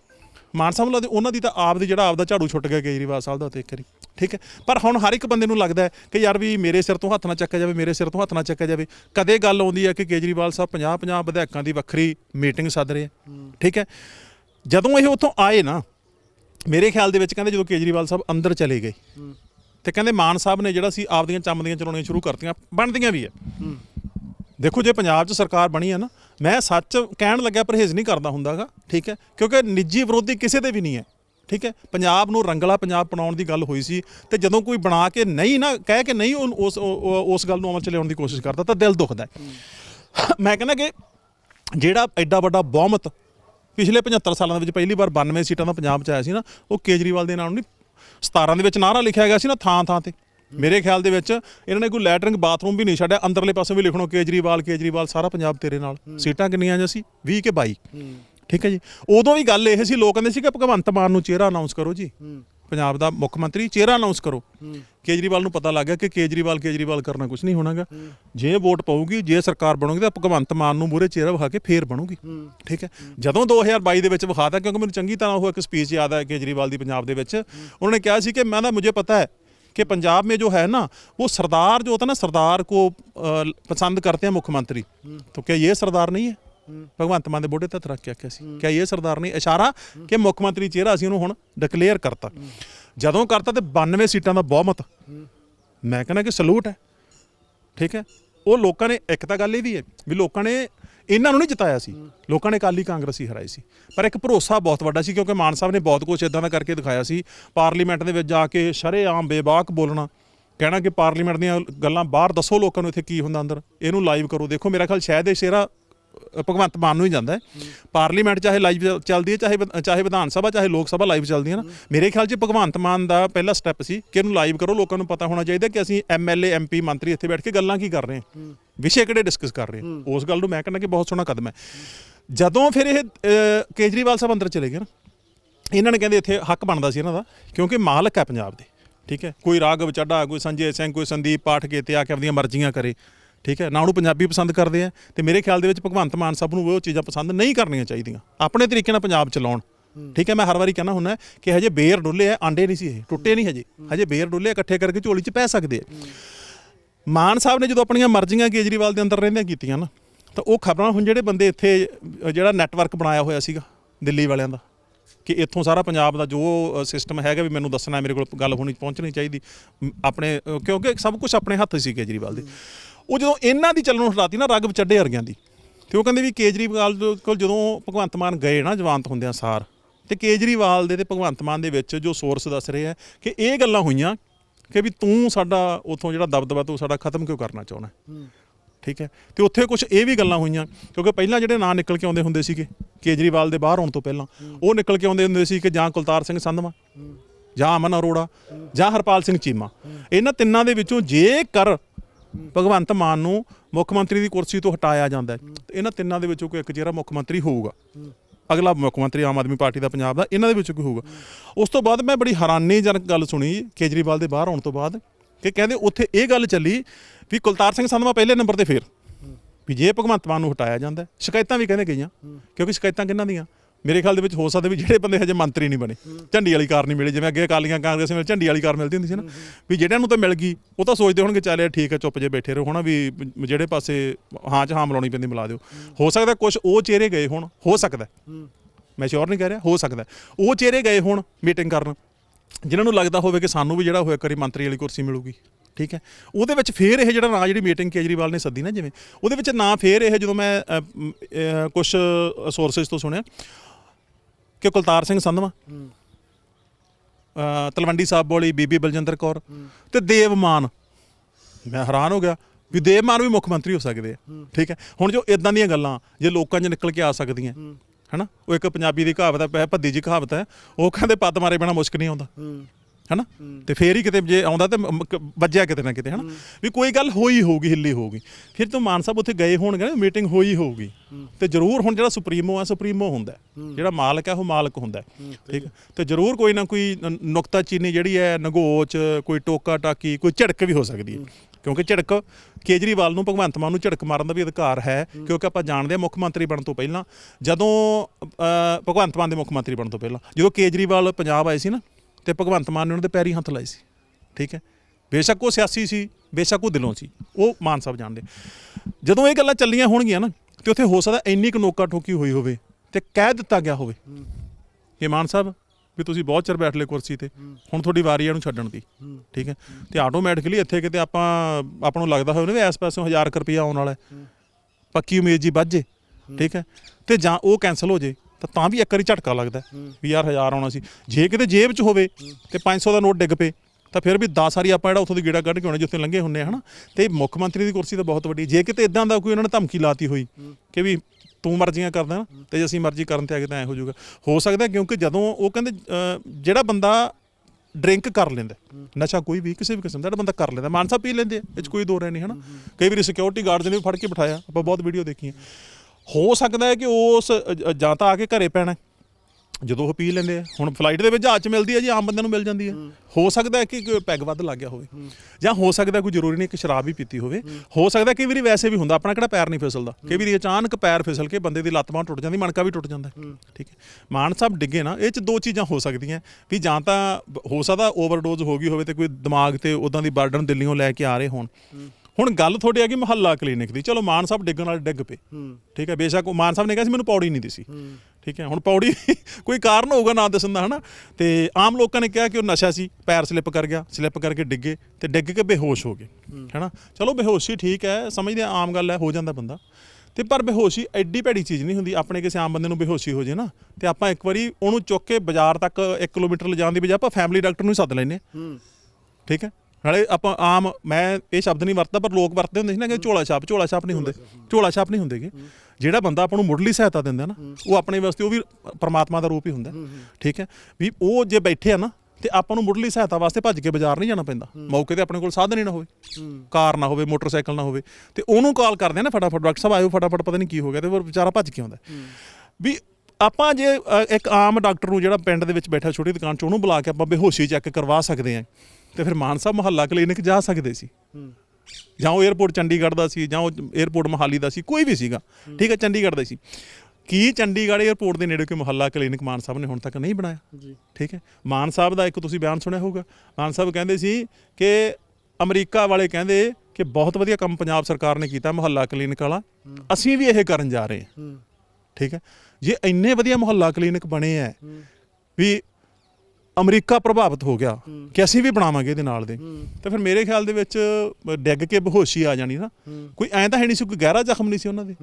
ਮਾਨ ਸਾਹਿਬ ਨਾਲ ਉਹਨਾਂ ਦੀ ਤਾਂ ਆਪ ਦੀ ਜਿਹੜਾ ਆਪ ਦਾ ਝਾੜੂ ਛੁੱਟ ਗਿਆ ਕੇਜਰੀਵਾਲ ਸਾਹਿਬ ਦਾ ਉੱਤੇ ਇੱਕ ਵਾਰੀ। ਠੀਕ ਹੈ। ਪਰ ਹੁਣ ਹਰ ਇੱਕ ਬੰਦੇ ਨੂੰ ਲੱਗਦਾ ਹੈ ਕਿ ਯਾਰ ਵੀ ਮੇਰੇ ਸਿਰ ਤੋਂ ਹੱਥ ਨਾ ਚੱਕਿਆ ਜਾਵੇ ਮੇਰੇ ਸਿਰ ਤੋਂ ਹੱਥ ਨਾ ਚੱਕਿਆ ਜਾਵੇ। ਕਦੇ ਗੱਲ ਆਉਂਦੀ ਹੈ ਕਿ ਕੇਜਰੀਵਾਲ ਸਾਹਿਬ 50 50 ਵਿਧਾਇਕਾਂ ਦੀ ਵੱਖਰੀ ਮੀਟਿੰਗ ਸੱਦ ਰਹੇ ਠੀਕ ਹੈ। ਜਦੋਂ ਇਹ ਉੱਥੋਂ ਆਏ ਨਾ ਮੇਰੇ ਖਿਆਲ ਦੇ ਵਿੱਚ ਕਹਿੰਦੇ ਜਦੋਂ ਕੇਜਰੀਵਾਲ ਸਾਹਿਬ ਅੰਦਰ ਚਲੇ ਗਏ ਤੇ ਕਹਿੰਦੇ ਮਾਨ ਸਾਹਿਬ ਨੇ ਜਿਹੜਾ ਸੀ ਆਪਦੀਆਂ ਚੰਮਦੀਆਂ ਚਲਾਉਣੀਆਂ ਸ਼ੁਰੂ ਕਰਤੀਆਂ ਬਣਦੀਆਂ ਵੀ ਹੈ। ਦੇਖੋ ਜੇ ਪੰਜਾਬ 'ਚ ਸਰਕਾਰ ਬਣੀ ਹੈ ਨਾ ਮੈਂ ਸੱਚ ਕਹਿਣ ਲੱਗਿਆ ਪਰਹੇਜ਼ ਨਹੀਂ ਕਰਦਾ ਹੁੰਦਾਗਾ ਠੀਕ ਹੈ? ਕਿਉਂਕਿ ਨਿੱਜੀ ਵਿਰੋਧੀ ਕਿਸੇ ਦੇ ਵੀ ਨਹੀਂ ਹੈ ਠੀਕ ਹੈ? ਪੰਜਾਬ ਨੂੰ ਰੰਗਲਾ ਪੰਜਾਬ ਬਣਾਉਣ ਦੀ ਗੱਲ ਹੋਈ ਸੀ ਤੇ ਜਦੋਂ ਕੋਈ ਬਣਾ ਕੇ ਨਹੀਂ ਨਾ ਕਹਿ ਕੇ ਨਹੀਂ ਉਹ- ਉਸ ਉਸ ਗੱਲ ਨੂੰ ਅਮਲ ਚ ਲਿਆਉਣ ਦੀ ਕੋਸ਼ਿਸ਼ ਕਰਦਾ ਤਾਂ ਦਿਲ ਦੁਖਦਾ। ਮੈਂ ਕਹਿੰਦਾ ਕਿ ਜਿਹੜਾ ਐਡਾ ਵੱਡਾ ਬਹੁਮਤ ਪਿਛਲੇ 75 ਸਾਲਾਂ ਦੇ ਵਿੱਚ ਪਹਿਲੀ ਵਾਰ 92 ਸੀਟਾਂ ਦਾ ਪੰਜਾਬ ਚ ਆਇਆ ਸੀ ਨਾ ਉਹ ਕੇਜਰੀਵਾਲ ਦੇ ਨਾਮ ਨਹੀਂ 17 ਦੇ ਵਿੱਚ ਨਾਰਾ ਲਿਖਿਆ ਗਿਆ ਸੀ ਨਾ ਥਾਂ ਥਾਂ ਤੇ। ਮੇਰੇ ਖਿਆਲ ਦੇ ਵਿੱਚ ਇਹਨਾਂ ਨੇ ਕੋਈ ਲੈਟਰਿੰਗ ਬਾਥਰੂਮ ਵੀ ਨਹੀਂ ਛੱਡਿਆ ਅੰਦਰਲੇ ਪਾਸੇ ਵੀ ਲਿਖਣੋ ਕੇਜਰੀਵਾਲ ਕੇਜਰੀਵਾਲ ਸਾਰਾ ਪੰਜਾਬ ਤੇਰੇ ਨਾਲ। ਸੀਟਾਂ ਕਿੰਨੀਆਂ ਜਾਂ ਸੀ? 20 ਕੇ 22 ਠੀਕ ਹੈ ਜੀ। ਉਦੋਂ ਵੀ ਗੱਲ ਇਹ ਸੀ ਲੋਕ ਕਹਿੰਦੇ ਸੀ ਕਿ ਭਗਵੰਤ ਮਾਨ ਨੂੰ ਚਿਹਰਾ ਅਨਾਉਂਸ ਕਰੋ ਜੀ। ਪੰਜਾਬ ਦਾ ਮੁੱਖ ਮੰਤਰੀ ਚਿਹਰਾ ਅਨਾਉਂਸ ਕਰੋ ਕੇਜਰੀਵਾਲ ਨੂੰ ਪਤਾ ਲੱਗ ਗਿਆ ਕਿ ਕੇਜਰੀਵਾਲ ਕੇਜਰੀਵਾਲ ਕਰਨਾ ਕੁਝ ਨਹੀਂ ਹੋਣਾਗਾ ਜੇ ਵੋਟ ਪਾਊਗੀ ਜੇ ਸਰਕਾਰ ਬਣੂਗੀ ਤਾਂ ਭਗਵੰਤ ਮਾਨ ਨੂੰ ਮੂਰੇ ਚਿਹਰਾ ਵਿਖਾ ਕੇ ਫੇਰ ਬਣੂਗੀ ਠੀਕ ਹੈ ਜਦੋਂ 2022 ਦੇ ਵਿੱਚ ਵਿਖਾਤਾ ਕਿਉਂਕਿ ਮੈਨੂੰ ਚੰਗੀ ਤਰ੍ਹਾਂ ਉਹ ਇੱਕ ਸਪੀਚ ਯਾਦ ਹੈ ਕੇਜਰੀਵਾਲ ਦੀ ਪੰਜਾਬ ਦੇ ਵਿੱਚ ਉਹਨਾਂ ਨੇ ਕਿਹਾ ਸੀ ਕਿ ਮੈਂ ਤਾਂ मुझे पता है कि पंजाब में जो है ना वो सरदार जो होता है ना सरदार को अ, पसंद करते हैं मुख्यमंत्री तो क्या ये सरदार नहीं है ਭਗਵੰਤ ਮਾਨ ਦੇ ਬੋਡੇ ਤੇ ਰੱਖ ਕੇ ਆਖਿਆ ਸੀ। ਕਿਆ ਇਹ ਸਰਦਾਰ ਨੇ ਇਸ਼ਾਰਾ ਕਿ ਮੁੱਖ ਮੰਤਰੀ ਚਿਹਰਾ ਅਸੀਂ ਉਹਨੂੰ ਹੁਣ ਡਿਕਲੇਅਰ ਕਰਤਾ। ਜਦੋਂ ਕਰਤਾ ਤੇ 92 ਸੀਟਾਂ ਦਾ ਬਹੁਮਤ। ਮੈਂ ਕਹਿੰਦਾ ਕਿ ਸਲੂਟ ਹੈ। ਠੀਕ ਹੈ? ਉਹ ਲੋਕਾਂ ਨੇ, ਇੱਕ ਤਾਂ ਗੱਲ ਇਹ ਵੀ ਹੈ ਵੀ ਲੋਕਾਂ ਨੇ ਇਹਨਾਂ ਨੂੰ ਨਹੀਂ ਜਿਤਾਇਆ ਸੀ। ਲੋਕਾਂ ਨੇ ਅਕਾਲੀ ਕਾਂਗਰਸੀ ਹਰਾਈ ਸੀ। ਪਰ ਇੱਕ ਭਰੋਸਾ ਬਹੁਤ ਵੱਡਾ ਸੀ ਕਿਉਂਕਿ ਮਾਨ ਸਾਹਿਬ ਨੇ ਬਹੁਤ ਕੁਝ ਇਦਾਂ ਦਾ ਕਰਕੇ ਦਿਖਾਇਆ ਸੀ। ਪਾਰਲੀਮੈਂਟ ਦੇ ਵਿੱਚ ਜਾ ਕੇ ਸ਼ਰੇਆਮ ਬੇਬਾਕ ਬੋਲਣਾ। ਕਹਿਣਾ ਕਿ ਪਾਰਲੀਮੈਂਟ ਦੀਆਂ ਗੱਲਾਂ ਬਾਹਰ ਦੱਸੋ ਲੋਕਾਂ ਨੂੰ ਇੱਥੇ ਕੀ ਹੁੰਦਾ ਅੰਦਰ। ਇਹਨੂੰ ਲਾਈਵ ਕਰੋ। ਦੇਖੋ, ਮੇਰਾ ਖਿਆਲ ਸ਼ਾਇਦ ਇਹ ਸ਼ੇਰਾ ਭਗਵੰਤ ਮਾਨ ਨੂੰ ਹੀ ਜਾਂਦਾ ਹੈ। ਪਾਰਲੀਮੈਂਟ ਚਾਹੇ ਲਾਈਵ ਚੱਲਦੀ ਹੈ ਚਾਹੇ ਵਿਧ- ਚਾਹੇ ਵਿਧਾਨ ਸਭਾ ਚਾਹੇ ਲੋਕ ਸਭਾ ਲਾਈਵ ਚੱਲਦੀ ਹੈ ਨਾ। ਮੇਰੇ ਖਿਆਲ 'ਚ ਭਗਵੰਤ ਮਾਨ ਦਾ ਪਹਿਲਾ ਸਟੈਪ ਸੀ ਕਿ ਇਹਨੂੰ ਲਾਈਵ ਕਰੋ ਲੋਕਾਂ ਨੂੰ ਪਤਾ ਹੋਣਾ ਚਾਹੀਦਾ ਕਿ ਅਸੀਂ ਐਮਐਲਏ ਐਮਪੀ ਮੰਤਰੀ ਇੱਥੇ ਬੈਠ ਕੇ ਗੱਲਾਂ ਕੀ ਕਰ ਰਹੇ ਹਾਂ। ਵਿਸ਼ੇ ਕਿਹੜੇ ਡਿਸਕਸ ਕਰ ਰਹੇ ਹਾਂ। ਉਸ ਗੱਲ ਨੂੰ ਮੈਂ ਕਹਿੰਦਾ ਕਿ ਬਹੁਤ ਸੋਹਣਾ ਕਦਮ ਹੈ। ਜਦੋਂ ਫਿਰ ਇਹ ਅ, ਕੇਜਰੀਵਾਲ ਸਾਹਿਬ ਅੰਦਰ ਚਲੇ ਗਏ ਨਾ ਇਹਨਾਂ ਨੇ ਕਹਿੰਦੇ ਇੱਥੇ ਹੱਕ ਬਣਦਾ ਸੀ ਇਹਨਾਂ ਦਾ ਕਿਉਂਕਿ ਮਾਲਕ ਹੈ ਪੰਜਾਬ ਦੇ। ਠੀਕ ਹੈ? ਕੋਈ ਰਾਘਵ ਚੱਡਾ ਕੋਈ ਸੰਜੇ ਸਿੰਘ ਕੋਈ ਸੰਦੀਪ ਪਾਠ ਕੇ ਤੇ ਆ ਕੇ ਆਪਣੀਆਂ ਮਰਜ਼ੀਆਂ ਕਰੇ। ਠੀਕ ਹੈ? ਨਾ ਉਹਨੂੰ ਪੰਜਾਬੀ ਪਸੰਦ ਕਰਦੇ ਆ ਤੇ ਮੇਰੇ ਖਿਆਲ ਦੇ ਵਿੱਚ ਭਗਵੰਤ ਮਾਨ ਸਾਹਿਬ ਨੂੰ ਉਹ ਚੀਜ਼ਾਂ ਪਸੰਦ ਨਹੀਂ ਕਰਨੀਆਂ ਚਾਹੀਦੀਆਂ। ਆਪਣੇ ਤਰੀਕੇ ਨਾਲ ਪੰਜਾਬ ਚਲਾਉਣ। ਠੀਕ ਹੈ? ਮੈਂ ਹਰ ਵਾਰੀ ਕਹਿੰਦਾ ਹੁੰਦਾ ਕਿ ਹਜੇ ਬੇਰ ਡੁੱਲੇ ਆ, ਆਂਡੇ ਨਹੀਂ ਸੀ ਇਹ, ਟੁੱਟੇ ਨਹੀਂ ਹਜੇ। ਹਜੇ ਬੇਰ ਡੁੱਲੇ ਇਕੱਠੇ ਕਰਕੇ ਝੋਲੀ 'ਚ ਪੈ ਸਕਦੇ ਆ। ਮਾਨ ਸਾਹਿਬ ਨੇ ਜਦੋਂ ਆਪਣੀਆਂ ਮਰਜ਼ੀਆਂ ਕੇਜਰੀਵਾਲ ਦੇ ਅੰਦਰ ਰਹਿੰਦਿਆਂ ਕੀਤੀਆਂ ਨਾ, ਤਾਂ ਉਹ ਖਬਰਾਂ ਹੁਣ ਜਿਹੜੇ ਬੰਦੇ ਇੱਥੇ, ਜਿਹੜਾ ਨੈਟਵਰਕ ਬਣਾਇਆ ਹੋਇਆ ਸੀਗਾ ਦਿੱਲੀ ਵਾਲਿਆਂ ਦਾ, ਕਿ ਇੱਥੋਂ ਸਾਰਾ ਪੰਜਾਬ ਦਾ ਜੋ ਸਿਸਟਮ ਹੈਗਾ ਵੀ ਮੈਨੂੰ ਦੱਸਣਾ, ਮੇਰੇ ਕੋਲ ਗੱਲ ਹੋਣੀ ਪਹੁੰਚਣੀ ਚਾਹੀਦੀ। ਆਪਣੇ ਕਿਉਂਕਿ ਸਭ ਕੁਝ ਆਪਣੇ ਹੱਥ ਸੀ ਕੇਜਰੀਵਾਲ ਦੇ। ਉਹ ਜਦੋਂ ਇਹਨਾਂ ਦੀ ਚੱਲਣੋਂ ਹਟਾਤੀ ਨਾ ਰਗਬ ਚੱਡੇ ਵਰਗਿਆਂ ਦੀ। ਤੇ ਉਹ ਕਹਿੰਦੇ ਵੀ ਕੇਜਰੀਵਾਲ ਕੋਲ ਜਦੋਂ ਭਗਵੰਤ ਮਾਨ ਗਏ ਨਾ ਜਵਾਨਤ ਹੁੰਦਿਆਂ ਸਾਰ ਤੇ ਕੇਜਰੀਵਾਲ ਦੇ ਤੇ ਭਗਵੰਤ ਮਾਨ ਦੇ ਵਿੱਚ ਜੋ ਸੋਰਸ ਦੱਸ ਰਹੇ ਆ ਕਿ ਇਹ ਗੱਲਾਂ ਹੋਈਆਂ ਕਿ ਵੀ ਤੂੰ ਸਾਡਾ ਉਥੋਂ ਜਿਹੜਾ ਦਬਦਬਾ ਤੂੰ ਸਾਡਾ ਖਤਮ ਕਿਉਂ ਕਰਨਾ ਚਾਹੁੰਦਾ? ਠੀਕ ਹੈ? ਤੇ ਉੱਥੇ ਕੁਝ ਇਹ ਵੀ ਗੱਲਾਂ ਹੋਈਆਂ ਕਿਉਂਕਿ ਪਹਿਲਾਂ ਜਿਹੜੇ ਨਾਂ ਨਿਕਲ ਕੇ ਆਉਂਦੇ ਹੁੰਦੇ ਸੀਗੇ ਕੇਜਰੀਵਾਲ ਦੇ ਬਾਹਰ ਆਉਣ ਤੋਂ ਪਹਿਲਾਂ ਉਹ ਨਿਕਲ ਕੇ ਆਉਂਦੇ ਹੁੰਦੇ ਸੀ ਕਿ ਜਾਂ ਕੁਲਤਾਰ ਸਿੰਘ ਸੰਧਵਾ ਜਾਂ ਅਮਨ ਅਰੋੜਾ ਜਾਂ ਹਰਪਾਲ ਸਿੰਘ ਚੀਮਾ। ਇਹਨਾਂ ਤਿੰਨਾਂ ਦੇ ਵਿੱਚੋਂ ਜੇਕਰ ਭਗਵੰਤ ਮਾਨ ਨੂੰ ਮੁੱਖ ਮੰਤਰੀ ਦੀ ਕੁਰਸੀ ਤੋਂ ਹਟਾਇਆ ਜਾਂਦਾ ਹੈ। ਇਹਨਾਂ ਤਿੰਨਾਂ ਦੇ ਵਿੱਚੋਂ ਕੋਈ ਇੱਕ ਚਿਹਰਾ ਮੁੱਖ ਮੰਤਰੀ ਹੋਊਗਾ, ਅਗਲਾ ਮੁੱਖ ਮੰਤਰੀ ਆਮ ਆਦਮੀ ਪਾਰਟੀ ਦਾ ਪੰਜਾਬ ਦਾ, ਇਹਨਾਂ ਦੇ ਵਿੱਚੋਂ ਕੋਈ ਹੋਊਗਾ। ਉਸ ਤੋਂ ਬਾਅਦ ਮੈਂ ਬੜੀ ਹੈਰਾਨੀਜਨਕ ਗੱਲ ਸੁਣੀ ਕੇਜਰੀਵਾਲ ਦੇ ਬਾਹਰ ਆਉਣ ਤੋਂ ਬਾਅਦ, ਕਿ ਕਹਿੰਦੇ ਉੱਥੇ ਇਹ ਗੱਲ ਚੱਲੀ ਵੀ ਕੁਲਤਾਰ ਸਿੰਘ ਸੰਧਵਾ ਪਹਿਲੇ ਨੰਬਰ ਤੇ ਫੇਰ, ਵੀ ਜੇ ਭਗਵੰਤ ਮਾਨ ਨੂੰ ਹਟਾਇਆ ਜਾਂਦਾ ਸ਼ਿਕਾਇਤਾਂ ਵੀ ਕਹਿੰਦੇ ਗਈਆਂ, ਕਿਉਂਕਿ ਸ਼ਿਕਾਇਤਾਂ ਕਿੰਨਾਂ ਦੀਆਂ? ਮੇਰੇ ਖਿਆਲ ਦੇ ਵਿੱਚ ਹੋ ਸਕਦਾ ਵੀ ਜਿਹੜੇ ਬੰਦੇ ਹਜੇ ਮੰਤਰੀ ਨਹੀਂ ਬਣੇ ਝੰਡੀ ਵਾਲੀ ਕਾਰ ਨਹੀਂ ਮਿਲੀ ਜਿਵੇਂ ਅੱਗੇ ਅਕਾਲੀਆਂ ਕਾਂਗਰਸ ਵਿੱਚ ਝੰਡੀ ਵਾਲੀ ਕਾਰ ਮਿਲਦੀ ਹੁੰਦੀ ਸੀ ਨਾ ਵੀ ਜਿਹੜਿਆਂ ਨੂੰ ਤਾਂ ਮਿਲ ਗਈ ਉਹ ਤਾਂ ਸੋਚਦੇ ਹੋਣਗੇ ਚੱਲ ਯਾਰ ਠੀਕ ਹੈ ਚੁੱਪ ਜੇ ਬੈਠੇ ਰਹੋ ਹਣਾ ਵੀ ਜਿਹੜੇ ਪਾਸੇ ਹਾਂ ਚ ਹਾਂ ਮਿਲਾਉਣੀ ਪੈਂਦੀ ਮਿਲਾ ਦਿਓ। ਹੋ। ਸਕਦਾ ਕੁਝ ਉਹ ਚਿਹਰੇ ਗਏ ਹੋਣ ਹੋ ਸਕਦਾ। ਮੈਂ ਸ਼ੋਰ ਨਹੀਂ ਕਹਿ ਰਿਹਾ ਹੋ ਸਕਦਾ। ਉਹ ਚਿਹਰੇ ਗਏ ਹੋਣ ਮੀਟਿੰਗ ਕਰਨ ਜਿਨ੍ਹਾਂ ਨੂੰ ਲੱਗਦਾ ਹੋਵੇ ਕਿ ਸਾਨੂੰ ਵੀ ਜਿਹੜਾ ਹੋਇਆ ਕਰੀ ਮੰਤਰੀ ਵਾਲੀ ਕੁਰਸੀ ਮਿਲੂਗੀ ਠੀਕ ਹੈ। ਉਹਦੇ ਵਿੱਚ ਫੇਰ ਇਹ ਜਿਹੜਾ ਨਾਂ ਜਿਹੜੀ ਮੀਟਿੰਗ ਕੇਜਰੀਵਾਲ ਨੇ ਸੱਦੀ ਨਾ ਜਿਵੇਂ ਉਹਦੇ ਵਿੱਚ ਨਾਂ ਫੇਰ ਇਹ ਜਦੋਂ ਮੈਂ ਕੁਝ ਸੋਰਸਸ ਤੋਂ ਸੁਣਿਆ ਕਿ ਕੁਲਤਾਰ ਸਿੰਘ ਸੰਧਵਾ। ਤਲਵੰਡੀ ਸਾਹਿਬ ਵਾਲੀ ਬੀਬੀ ਬਲਜਿੰਦਰ ਕੌਰ ਤੇ ਦੇਵਮਾਨ ਮੈਂ ਹੈਰਾਨ ਹੋ ਗਿਆ ਵੀ ਦੇਵਮਾਨ ਵੀ ਮੁੱਖ ਮੰਤਰੀ ਹੋ ਸਕਦੇ ਆ। ਠੀਕ ਹੈ? ਹੁਣ ਜੋ ਇਦਾਂ ਦੀਆਂ ਗੱਲਾਂ ਜੇ ਲੋਕਾਂ 'ਚ ਨਿਕਲ ਕੇ ਆ ਸਕਦੀਆਂ। ਹਨਾ? ਉਹ ਇੱਕ ਪੰਜਾਬੀ ਦੀ ਕਹਾਵਤ ਹੈ ਭੱਦੀ ਜੀ ਕਹਾਵਤ ਹੈ। ਉਹ ਕਹਿੰਦੇ ਪੱਦ ਮਾਰੇ ਬਿਨਾ ਮੁਸ਼ਕ ਨਹੀਂ ਆਉਂਦਾ। ਹਨਾ? ਤੇ ਫੇਰ ਹੀ ਕਿਤੇ ਜੇ ਆਉਂਦਾ ਤੇ ਵੱਜਿਆ ਕਿਤੇ ਨਾ ਕਿਤੇ ਹਨਾ? ਵੀ ਕੋਈ ਗੱਲ ਹੋਈ ਹੋਊਗੀ ਹਿੱਲੀ ਹੋਊਗੀ। ਫਿਰ ਤੋਂ ਮਾਨ ਸਾਹਿਬ ਉੱਥੇ ਗਏ ਹੋਣਗੇ ਨਾ ਮੀਟਿੰਗ ਹੋਈ ਹੋਊਗੀ ਤੇ ਜ਼ਰੂਰ ਹੁਣ ਜਿਹੜਾ ਸੁਪਰੀਮੋ ਆ ਸੁਪਰੀਮੋ ਹੁੰਦਾ। ਜਿਹੜਾ ਮਾਲਕ ਹੈ ਉਹ ਮਾਲਕ ਹੁੰਦਾ। ਠੀਕ? ਤੇ ਜ਼ਰੂਰ ਕੋਈ ਨਾ ਕੋਈ ਨ- ਨੁਕਤਾ ਚੀਨੀ ਜਿਹੜੀ ਹੈ ਨਗੋਚ ਕੋਈ ਟੋਕਾ ਟਾਕੀ ਕੋਈ ਝੜਕ ਵੀ ਹੋ ਸਕਦੀ ਹੈ। ਕਿਉਂਕਿ ਝੜਕ ਕੇਜਰੀਵਾਲ ਨੂੰ ਭਗਵੰਤ ਮਾਨ ਨੂੰ ਝੜਕ ਮਾਰਨ ਦਾ ਵੀ ਅਧਿਕਾਰ ਹੈ ਕਿਉਂਕਿ ਆਪਾਂ ਜਾਣਦੇ ਹਾਂ ਮੁੱਖ ਮੰਤਰੀ ਬਣਨ ਤੋਂ ਪਹਿਲਾਂ ਜਦੋਂ ਭਗਵੰਤ ਮਾਨ ਦੇ ਮੁੱਖ ਮੰਤਰੀ ਬਣਨ ਤੋਂ ਪਹਿਲਾਂ ਜਦੋਂ ਕੇਜਰੀਵਾਲ ਪੰਜਾਬ ਆਏ ਸੀ ਨਾ ਤੇ ਭਗਵੰਤ ਮਾਨ ਨੇ ਉਹਨਾਂ ਦੇ ਪੈਰੀ ਹੱਥ ਲਾਏ ਸੀ ਠੀਕ ਹੈ? ਬੇਸ਼ੱਕ ਉਹ ਸਿਆਸੀ ਸੀ ਬੇਸ਼ੱਕ ਉਹ ਦਿਲੋਂ ਸੀ ਉਹ ਮਾਨ ਸਾਹਿਬ ਜਾਣਦੇ। ਜਦੋਂ ਇਹ ਗੱਲਾਂ ਚੱਲੀਆਂ ਹੋਣਗੀਆਂ ਨਾ ਤੇ ਉੱਥੇ ਹੋ ਸਕਦਾ ਇੰਨੀ ਕੁ ਨੋਕਾ ਠੋਕੀ ਹੋਈ ਹੋਵੇ ਤੇ ਕਹਿ ਦਿੱਤਾ ਗਿਆ ਹੋਵੇ। ਕਿ ਮਾਨ ਸਾਹਿਬ ਵੀ ਤੁਸੀਂ ਬਹੁਤ ਚਿਰ ਬੈਠ ਲਏ ਕੁਰਸੀ ਤੇ ਹੁਣ ਤੁਹਾਡੀ ਵਾਰੀ ਆ ਨੂੰ ਛੱਡਣ ਦੀ ਠੀਕ ਹੈ? ਤੇ ਆਟੋਮੈਟਿਕਲੀ ਇੱਥੇ ਕਿਤੇ ਆਪਾਂ ਆਪਾਂ ਨੂੰ ਲੱਗਦਾ ਹੋਵੇ ਨਾ ਵੀ ਇਸ ਪਾਸੋਂ 1000 ਕੁ ਰੁਪਇਆ ਆਉਣ ਵਾਲਾ ਪੱਕੀ ਉਮੀਦ ਜੀ ਵੱਧ ਜੇ ਠੀਕ ਹੈ? ਤੇ ਜਾਂ ਉਹ ਕੈਨਸਲ ਹੋ ਜੇ ਤਾਂ ਤਾਂ ਵੀ ਇੱਕ ਵਾਰੀ ਝਟਕਾ ਲੱਗਦਾ ਵੀ ਯਾਰ 1000 ਆਉਣਾ ਸੀ। ਜੇ ਕਿਤੇ ਜੇਬ 'ਚ ਹੋਵੇ ਤੇ 500 ਦਾ ਨੋਟ ਡਿੱਗ ਪਏ ਤਾਂ ਫਿਰ ਵੀ 10 ਵਾਰੀ ਆਪਾਂ ਜਿਹੜਾ ਉੱਥੋਂ ਦੀ ਗੇੜਾ ਕੱਢ ਕੇ ਆਉਣਾ ਜਿੱਥੇ ਲੰਘੇ ਹੁੰਨੇ ਹਨਾ। ਤੇ ਮੁੱਖ ਮੰਤਰੀ ਦੀ ਕੁਰਸੀ ਤਾਂ ਬਹੁਤ ਵੱਡੀ। ਜੇ ਕਿਤੇ ਇਦਾਂ ਦਾ ਕੋਈ ਉਹਨਾਂ ਨੇ ਧਮਕੀ ਲਾਤੀ ਹੋਈ ਕਿ ਵੀ ਤੂੰ ਮਰਜ਼ੀਆਂ ਕਰਦਾ ਨਾ ਤੇ ਜੇ ਅਸੀਂ ਮਰਜ਼ੀ ਕਰਨ ਤੇ ਆ ਗਏ ਤਾਂ ਐ ਹੋ ਜਾਊਗਾ। ਹੋ ਸਕਦਾ ਕਿਉਂਕਿ ਜਦੋਂ ਉਹ ਕਹਿੰਦੇ ਜਿਹੜਾ ਬੰਦਾ ਡਰਿੰਕ ਕਰ ਲੈਂਦਾ ਨਸ਼ਾ ਕੋਈ ਵੀ ਕਿਸੇ ਵੀ ਕਿਸਮ ਦਾ ਜਿਹੜਾ ਬੰਦਾ ਕਰ ਲੈਂਦਾ ਮਾਨਸਾ ਪੀ ਲੈਂਦੇ ਇਹ 'ਚ ਕੋਈ ਦੋ ਰਹਿ ਨਹੀਂ ਹਨਾ। ਕਈ ਵਾਰੀ ਸਿਕਿਉਰਿਟੀ ਗਾਰਡਸ ਨੇ ਵੀ ਫੜ ਕੇ ਬਿਠਾਇਆ। ਆਪਾਂ ਬਹੁਤ ਵੀਡੀਓ ਦੇਖੀਆਂ। ਹੋ ਸਕਦਾ ਹੈ ਕਿ ਉਸ ਜਾਂ ਤਾਂ ਆ ਕੇ ਘਰੇ ਪੈਣਾ ਹੈ, ਜਦੋਂ ਉਹ ਪੀ ਲੈਂਦੇ ਆ ਹੁਣ ਫਲਾਈਟ ਦੇ ਵਿੱਚ ਜਹਾਜ਼ 'ਚ ਮਿਲਦੀ ਹੈ ਜੀ ਆਮ ਬੰਦੇ ਨੂੰ ਮਿਲ ਜਾਂਦੀ ਹੈ। ਹੋ ਸਕਦਾ ਹੈ ਕਿ ਕੋਈ ਪੈਗ ਵੱਧ ਲੱਗ ਗਿਆ ਹੋਵੇ। ਜਾਂ ਹੋ ਸਕਦਾ ਕੋਈ ਜ਼ਰੂਰੀ ਨਹੀਂ ਕਿ ਸ਼ਰਾਬ ਵੀ ਪੀਤੀ ਹੋਵੇ। ਹੋ। ਸਕਦਾ ਕਈ ਵਾਰੀ ਵੈਸੇ ਵੀ ਹੁੰਦਾ ਆਪਣਾ ਕਿਹੜਾ ਪੈਰ ਨਹੀਂ ਫਿਸਲਦਾ। ਕਈ ਵਾਰੀ ਅਚਾਨਕ ਪੈਰ ਫਿਸਲ ਕੇ ਬੰਦੇ ਦੀ ਲੱਤ ਬਾਂਹ ਟੁੱਟ ਜਾਂਦੀ ਮਣਕਾ ਵੀ ਟੁੱਟ ਜਾਂਦਾ। ਹੈ। ਠੀਕ ਹੈ। ਮਾਨ ਸਾਹਿਬ ਡਿੱਗੇ ਨਾ ਇਹ ਚ ਦੋ ਚੀਜ਼ਾਂ ਹੋ ਸਕਦੀਆਂ ਵੀ ਜਾਂ ਤਾਂ ਹੋ ਸਕਦਾ ਓਵਰਡੋਜ਼ ਹੋ ਗਈ ਹੋਵੇ ਤੇ ਕੋਈ ਦਿਮਾਗ ਤੇ ਉਦਾਂ ਦੀ ਬਰਡਨ ਦਿੱਲੀੋਂ ਲੈ ਕੇ ਆ ਰਹੇ ਹੋਣ। ਹੁਣ ਗੱਲ ਤੁਹਾਡੀ ਆ ਕਿ ਮੁਹੱਲਾ ਕਲੀਨਿਕ ਦੀ। ਚਲੋ ਮਾਨ ਸਾਹਿਬ ਡਿੱਗਣ ਵਾਲੇ ਡਿੱਗ ਪਏ। ਠੀਕ ਹੈ ਬੇਸ਼ੱਕ ਮਾਨ ਸਾਹਿਬ ਨੇ ਕਿਹਾ ਸੀ ਮੈਨੂੰ ਪੌੜੀ ਨਹੀਂ ਦਿਸੀ। ਠੀਕ ਹੈ ਹੁਣ ਪੌੜੀ ਕੋਈ ਕਾਰਨ ਹੋਊਗਾ ਨਾ ਦੱਸਣ ਦਾ ਹਨਾ? ਤੇ ਆਮ ਲੋਕਾਂ ਨੇ ਕਿਹਾ ਕਿ ਉਹ ਨਸ਼ਾ ਸੀ ਪੈਰ ਸਲਿੱਪ ਕਰ ਗਿਆ ਸਲਿੱਪ ਕਰਕੇ ਡਿੱਗੇ ਤੇ ਡਿੱਗ ਕੇ ਬੇਹੋਸ਼ ਹੋ ਗਏ ਹੈਨਾ? ਚਲੋ ਬੇਹੋਸ਼ੀ ਠੀਕ ਹੈ ਸਮਝਦੇ ਆਮ ਗੱਲ ਹੈ ਹੋ ਜਾਂਦਾ ਬੰਦਾ। ਤੇ ਪਰ ਬੇਹੋਸ਼ੀ ਐਡੀ ਭੈੜੀ ਚੀਜ਼ ਨਹੀਂ ਹੁੰਦੀ ਆਪਣੇ ਕਿਸੇ ਆਮ ਬੰਦੇ ਨੂੰ ਬੇਹੋਸ਼ੀ ਹੋ ਜੇ ਨਾ ਤੇ ਆਪਾਂ ਇੱਕ ਵਾਰੀ ਉਹਨੂੰ ਚੁੱਕ ਕੇ ਬਾਜ਼ਾਰ ਤੱਕ 1 ਕਿਲੋਮੀਟਰ ਲਿਜਾਣ ਦੀ ਬਜਾਏ ਆਪਾਂ ਫੈਮਿਲੀ ਡਾਕਟਰ ਨੂੰ ਹੀ ਸੱਦ ਲੈਨੇ ਹਾਂ। ਠੀਕ ਹੈ? ਨਾਲੇ ਆਪਾਂ ਆਮ, ਮੈਂ ਇਹ ਸ਼ਬਦ ਨਹੀਂ ਵਰਤਦਾ, ਪਰ ਲੋਕ ਵਰਤਦੇ ਹੁੰਦੇ ਸੀ ਨਾ ਕਿ ਝੋਲਾ ਛਾਪ ਝੋਲਾ ਛਾਪ ਨਹੀਂ ਹੁੰਦੇ। ਝੋਲਾ ਛਾਪ ਨਹੀਂ ਹੁੰਦੇਗੇ ਜਿਹੜਾ ਬੰਦਾ ਆਪਾਂ ਨੂੰ ਮੁੱਢਲੀ ਸਹਾਇਤਾ ਦਿੰਦਾ ਨਾ, ਉਹ ਆਪਣੇ ਵਾਸਤੇ ਉਹ ਵੀ ਪਰਮਾਤਮਾ ਦਾ ਰੂਪ ਹੀ ਹੁੰਦਾ। ਠੀਕ ਹੈ? ਵੀ ਉਹ ਜੇ ਬੈਠੇ ਆ ਨਾ, ਤੇ ਆਪਾਂ ਨੂੰ ਮੁੱਢਲੀ ਸਹਾਇਤਾ ਵਾਸਤੇ ਭੱਜ ਕੇ ਬਾਜ਼ਾਰ ਨਹੀਂ ਜਾਣਾ ਪੈਂਦਾ। ਮੌਕੇ ਤੇ ਆਪਣੇ ਕੋਲ ਸਾਧਨ ਹੀ ਨਾ ਹੋਵੇ। ਕਾਰ ਨਾ ਹੋਵੇ, ਮੋਟਰਸਾਈਕਲ ਨਾ ਹੋਵੇ। ਤੇ ਉਹਨੂੰ ਕਾਲ ਕਰਦੇ ਆ ਨਾ ਫਟਾਫਟ, ਡਾਕਟਰ ਸਾਹਿਬ ਆਇਓ ਫਟਾਫਟ, ਪਤਾ ਨਹੀਂ ਕੀ ਹੋ ਗਿਆ ਤੇ ਉਹ ਵਿਚਾਰਾ ਭੱਜ ਕੇ ਆਉਂਦਾ। ਵੀ ਆਪਾਂ ਜੇ ਇੱਕ ਆਮ ਡਾਕਟਰ ਨੂੰ ਜਿਹੜਾ ਪਿੰਡ ਦੇ ਵਿੱਚ ਬੈਠਾ ਛੋਟੀ ਦੁਕਾਨ 'ਚ, ਉਹਨੂੰ ਬੁਲਾ ਕੇ ਆਪਾਂ ਬੇਹੋਸ਼ੀ ਚੈੱਕ ਕਰਵਾ ਸਕਦੇ ਆ। ਤੇ ਫਿਰ ਮਾਨਸਾ ਮੁਹੱਲਾ ਕਲੀਨਿਕ ਜਾ ਸਕਦੇ ਸੀ। ਜਾਂ ਉਹ 에어ਪੋਰਟ ਚੰਡੀਗੜ੍ਹ ਦਾ ਸੀ ਜਾਂ ਉਹ 에어ਪੋਰਟ ਮਹਾਲੀ ਦਾ ਸੀ ਕੋਈ ਵੀ ਸੀਗਾ। ਠੀਕ ਹੈ ਚੰਡੀਗੜ੍ਹ ਦਾ ਸੀ। ਕੀ ਚੰਡੀਗੜ੍ਹ 에어ਪੋਰਟ ਦੇ ਨੇੜੇ ਕੋਈ ਮੁਹੱਲਾ ਕਲੀਨਿਕ ਮਾਨ ਸਾਹਿਬ ਨੇ ਹੁਣ ਤੱਕ ਨਹੀਂ ਬਣਾਇਆ? ਜੀ। ਠੀਕ ਹੈ ਮਾਨ ਸਾਹਿਬ ਦਾ ਇੱਕ ਤੁਸੀਂ ਬਿਆਨ ਸੁਣਿਆ ਹੋਊਗਾ। ਮਾਨ ਸਾਹਿਬ ਕਹਿੰਦੇ ਸੀ ਕਿ ਅਮਰੀਕਾ ਵਾਲੇ ਕਹਿੰਦੇ ਕਿ ਬਹੁਤ ਵਧੀਆ ਕੰਮ ਪੰਜਾਬ ਸਰਕਾਰ ਨੇ ਕੀਤਾ ਮੁਹੱਲਾ ਕਲੀਨਿਕ ਵਾਲਾ। ਅਸੀਂ ਵੀ ਇਹ ਕਰਨ ਜਾ ਰਹੇ ਹਾਂ। ਠੀਕ ਹੈ ਜੇ ਇੰਨੇ ਵਧੀਆ ਮੁਹੱਲਾ ਕਲੀਨਿਕ ਬਣੇ ਆ ਵੀ ਅਮਰੀਕਾ ਪ੍ਰਭਾਵਿਤ ਹੋ ਗਿਆ ਕਿ ਅਸੀਂ ਵੀ ਬਣਾਵਾਂਗੇ ਇਹਦੇ ਨਾਲ ਦੇ। ਤੇ ਫਿਰ ਮੇਰੇ ਖਿਆਲ ਦੇ ਵਿੱਚ ਡਿੱਗ ਕੇ ਬੇਹੋਸ਼ੀ ਆ ਜਾਣੀ ਨਾ। ਕੋਈ ਐਂ ਤਾਂ ਹੈ ਨਹੀਂ ਸੀ ਕੋਈ ਗਹਿਰਾ ਜ਼ਖਮ ਨਹੀਂ ਸੀ ਉਹਨਾਂ ਦੇ।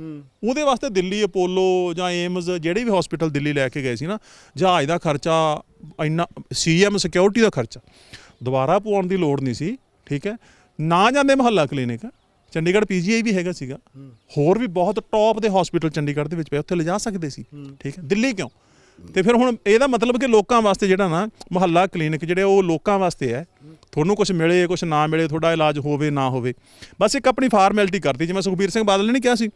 ਉਹਦੇ ਵਾਸਤੇ ਦਿੱਲੀ ਅਪੋਲੋ ਜਾਂ ਏਮਜ਼ ਜਿਹੜੇ ਵੀ ਹਸਪੀਟਲ ਦਿੱਲੀ ਲੈ ਕੇ ਗਏ ਸੀ ਨਾ ਜਹਾਜ਼ ਦਾ ਖਰਚਾ ਇੰਨਾ ਸੀਐਮ ਸਿਕਿਉਰਿਟੀ ਦਾ ਖਰਚਾ ਦੁਬਾਰਾ ਪਵਾਉਣ ਦੀ ਲੋੜ ਨਹੀਂ ਸੀ ਠੀਕ ਹੈ। ਨਾ ਜਾਂਦੇ ਮੁਹੱਲਾ ਕਲੀਨਿਕ ਚੰਡੀਗੜ੍ਹ ਪੀਜੀਆਈ ਵੀ ਹੈਗਾ ਸੀਗਾ। ਹੋਰ ਵੀ ਬਹੁਤ ਟੌਪ ਦੇ ਹਸਪੀਟਲ ਚੰਡੀਗੜ੍ਹ ਦੇ ਵਿੱਚ ਪਏ ਉੱਥੇ ਲਿਜਾ ਸਕਦੇ ਸੀ ਠੀਕ ਹੈ। ਦਿੱਲੀ ਕਿਉਂ? ਤੇ ਫਿਰ ਹੁਣ ਇਹਦਾ ਮਤਲਬ ਕਿ ਲੋਕਾਂ ਵਾਸਤੇ ਜਿਹੜਾ ਨਾ ਮੁਹੱਲਾ ਕਲੀਨਿਕ ਜਿਹੜੇ ਉਹ ਲੋਕਾਂ ਵਾਸਤੇ ਹੈ, ਤੁਹਾਨੂੰ ਕੁਝ ਮਿਲੇ ਕੁਝ ਨਾ ਮਿਲੇ, ਤੁਹਾਡਾ ਇਲਾਜ ਹੋਵੇ, ਨਾ ਹੋਵੇ। ਬਸ ਇੱਕ ਆਪਣੀ ਫਾਰਮੈਲਿਟੀ ਕਰਦੀ ਜਿਵੇਂ ਸੁਖਬੀਰ ਸਿੰਘ ਬਾਦਲ ਨੇ ਨਹੀਂ ਕਿਹਾ ਸੀ,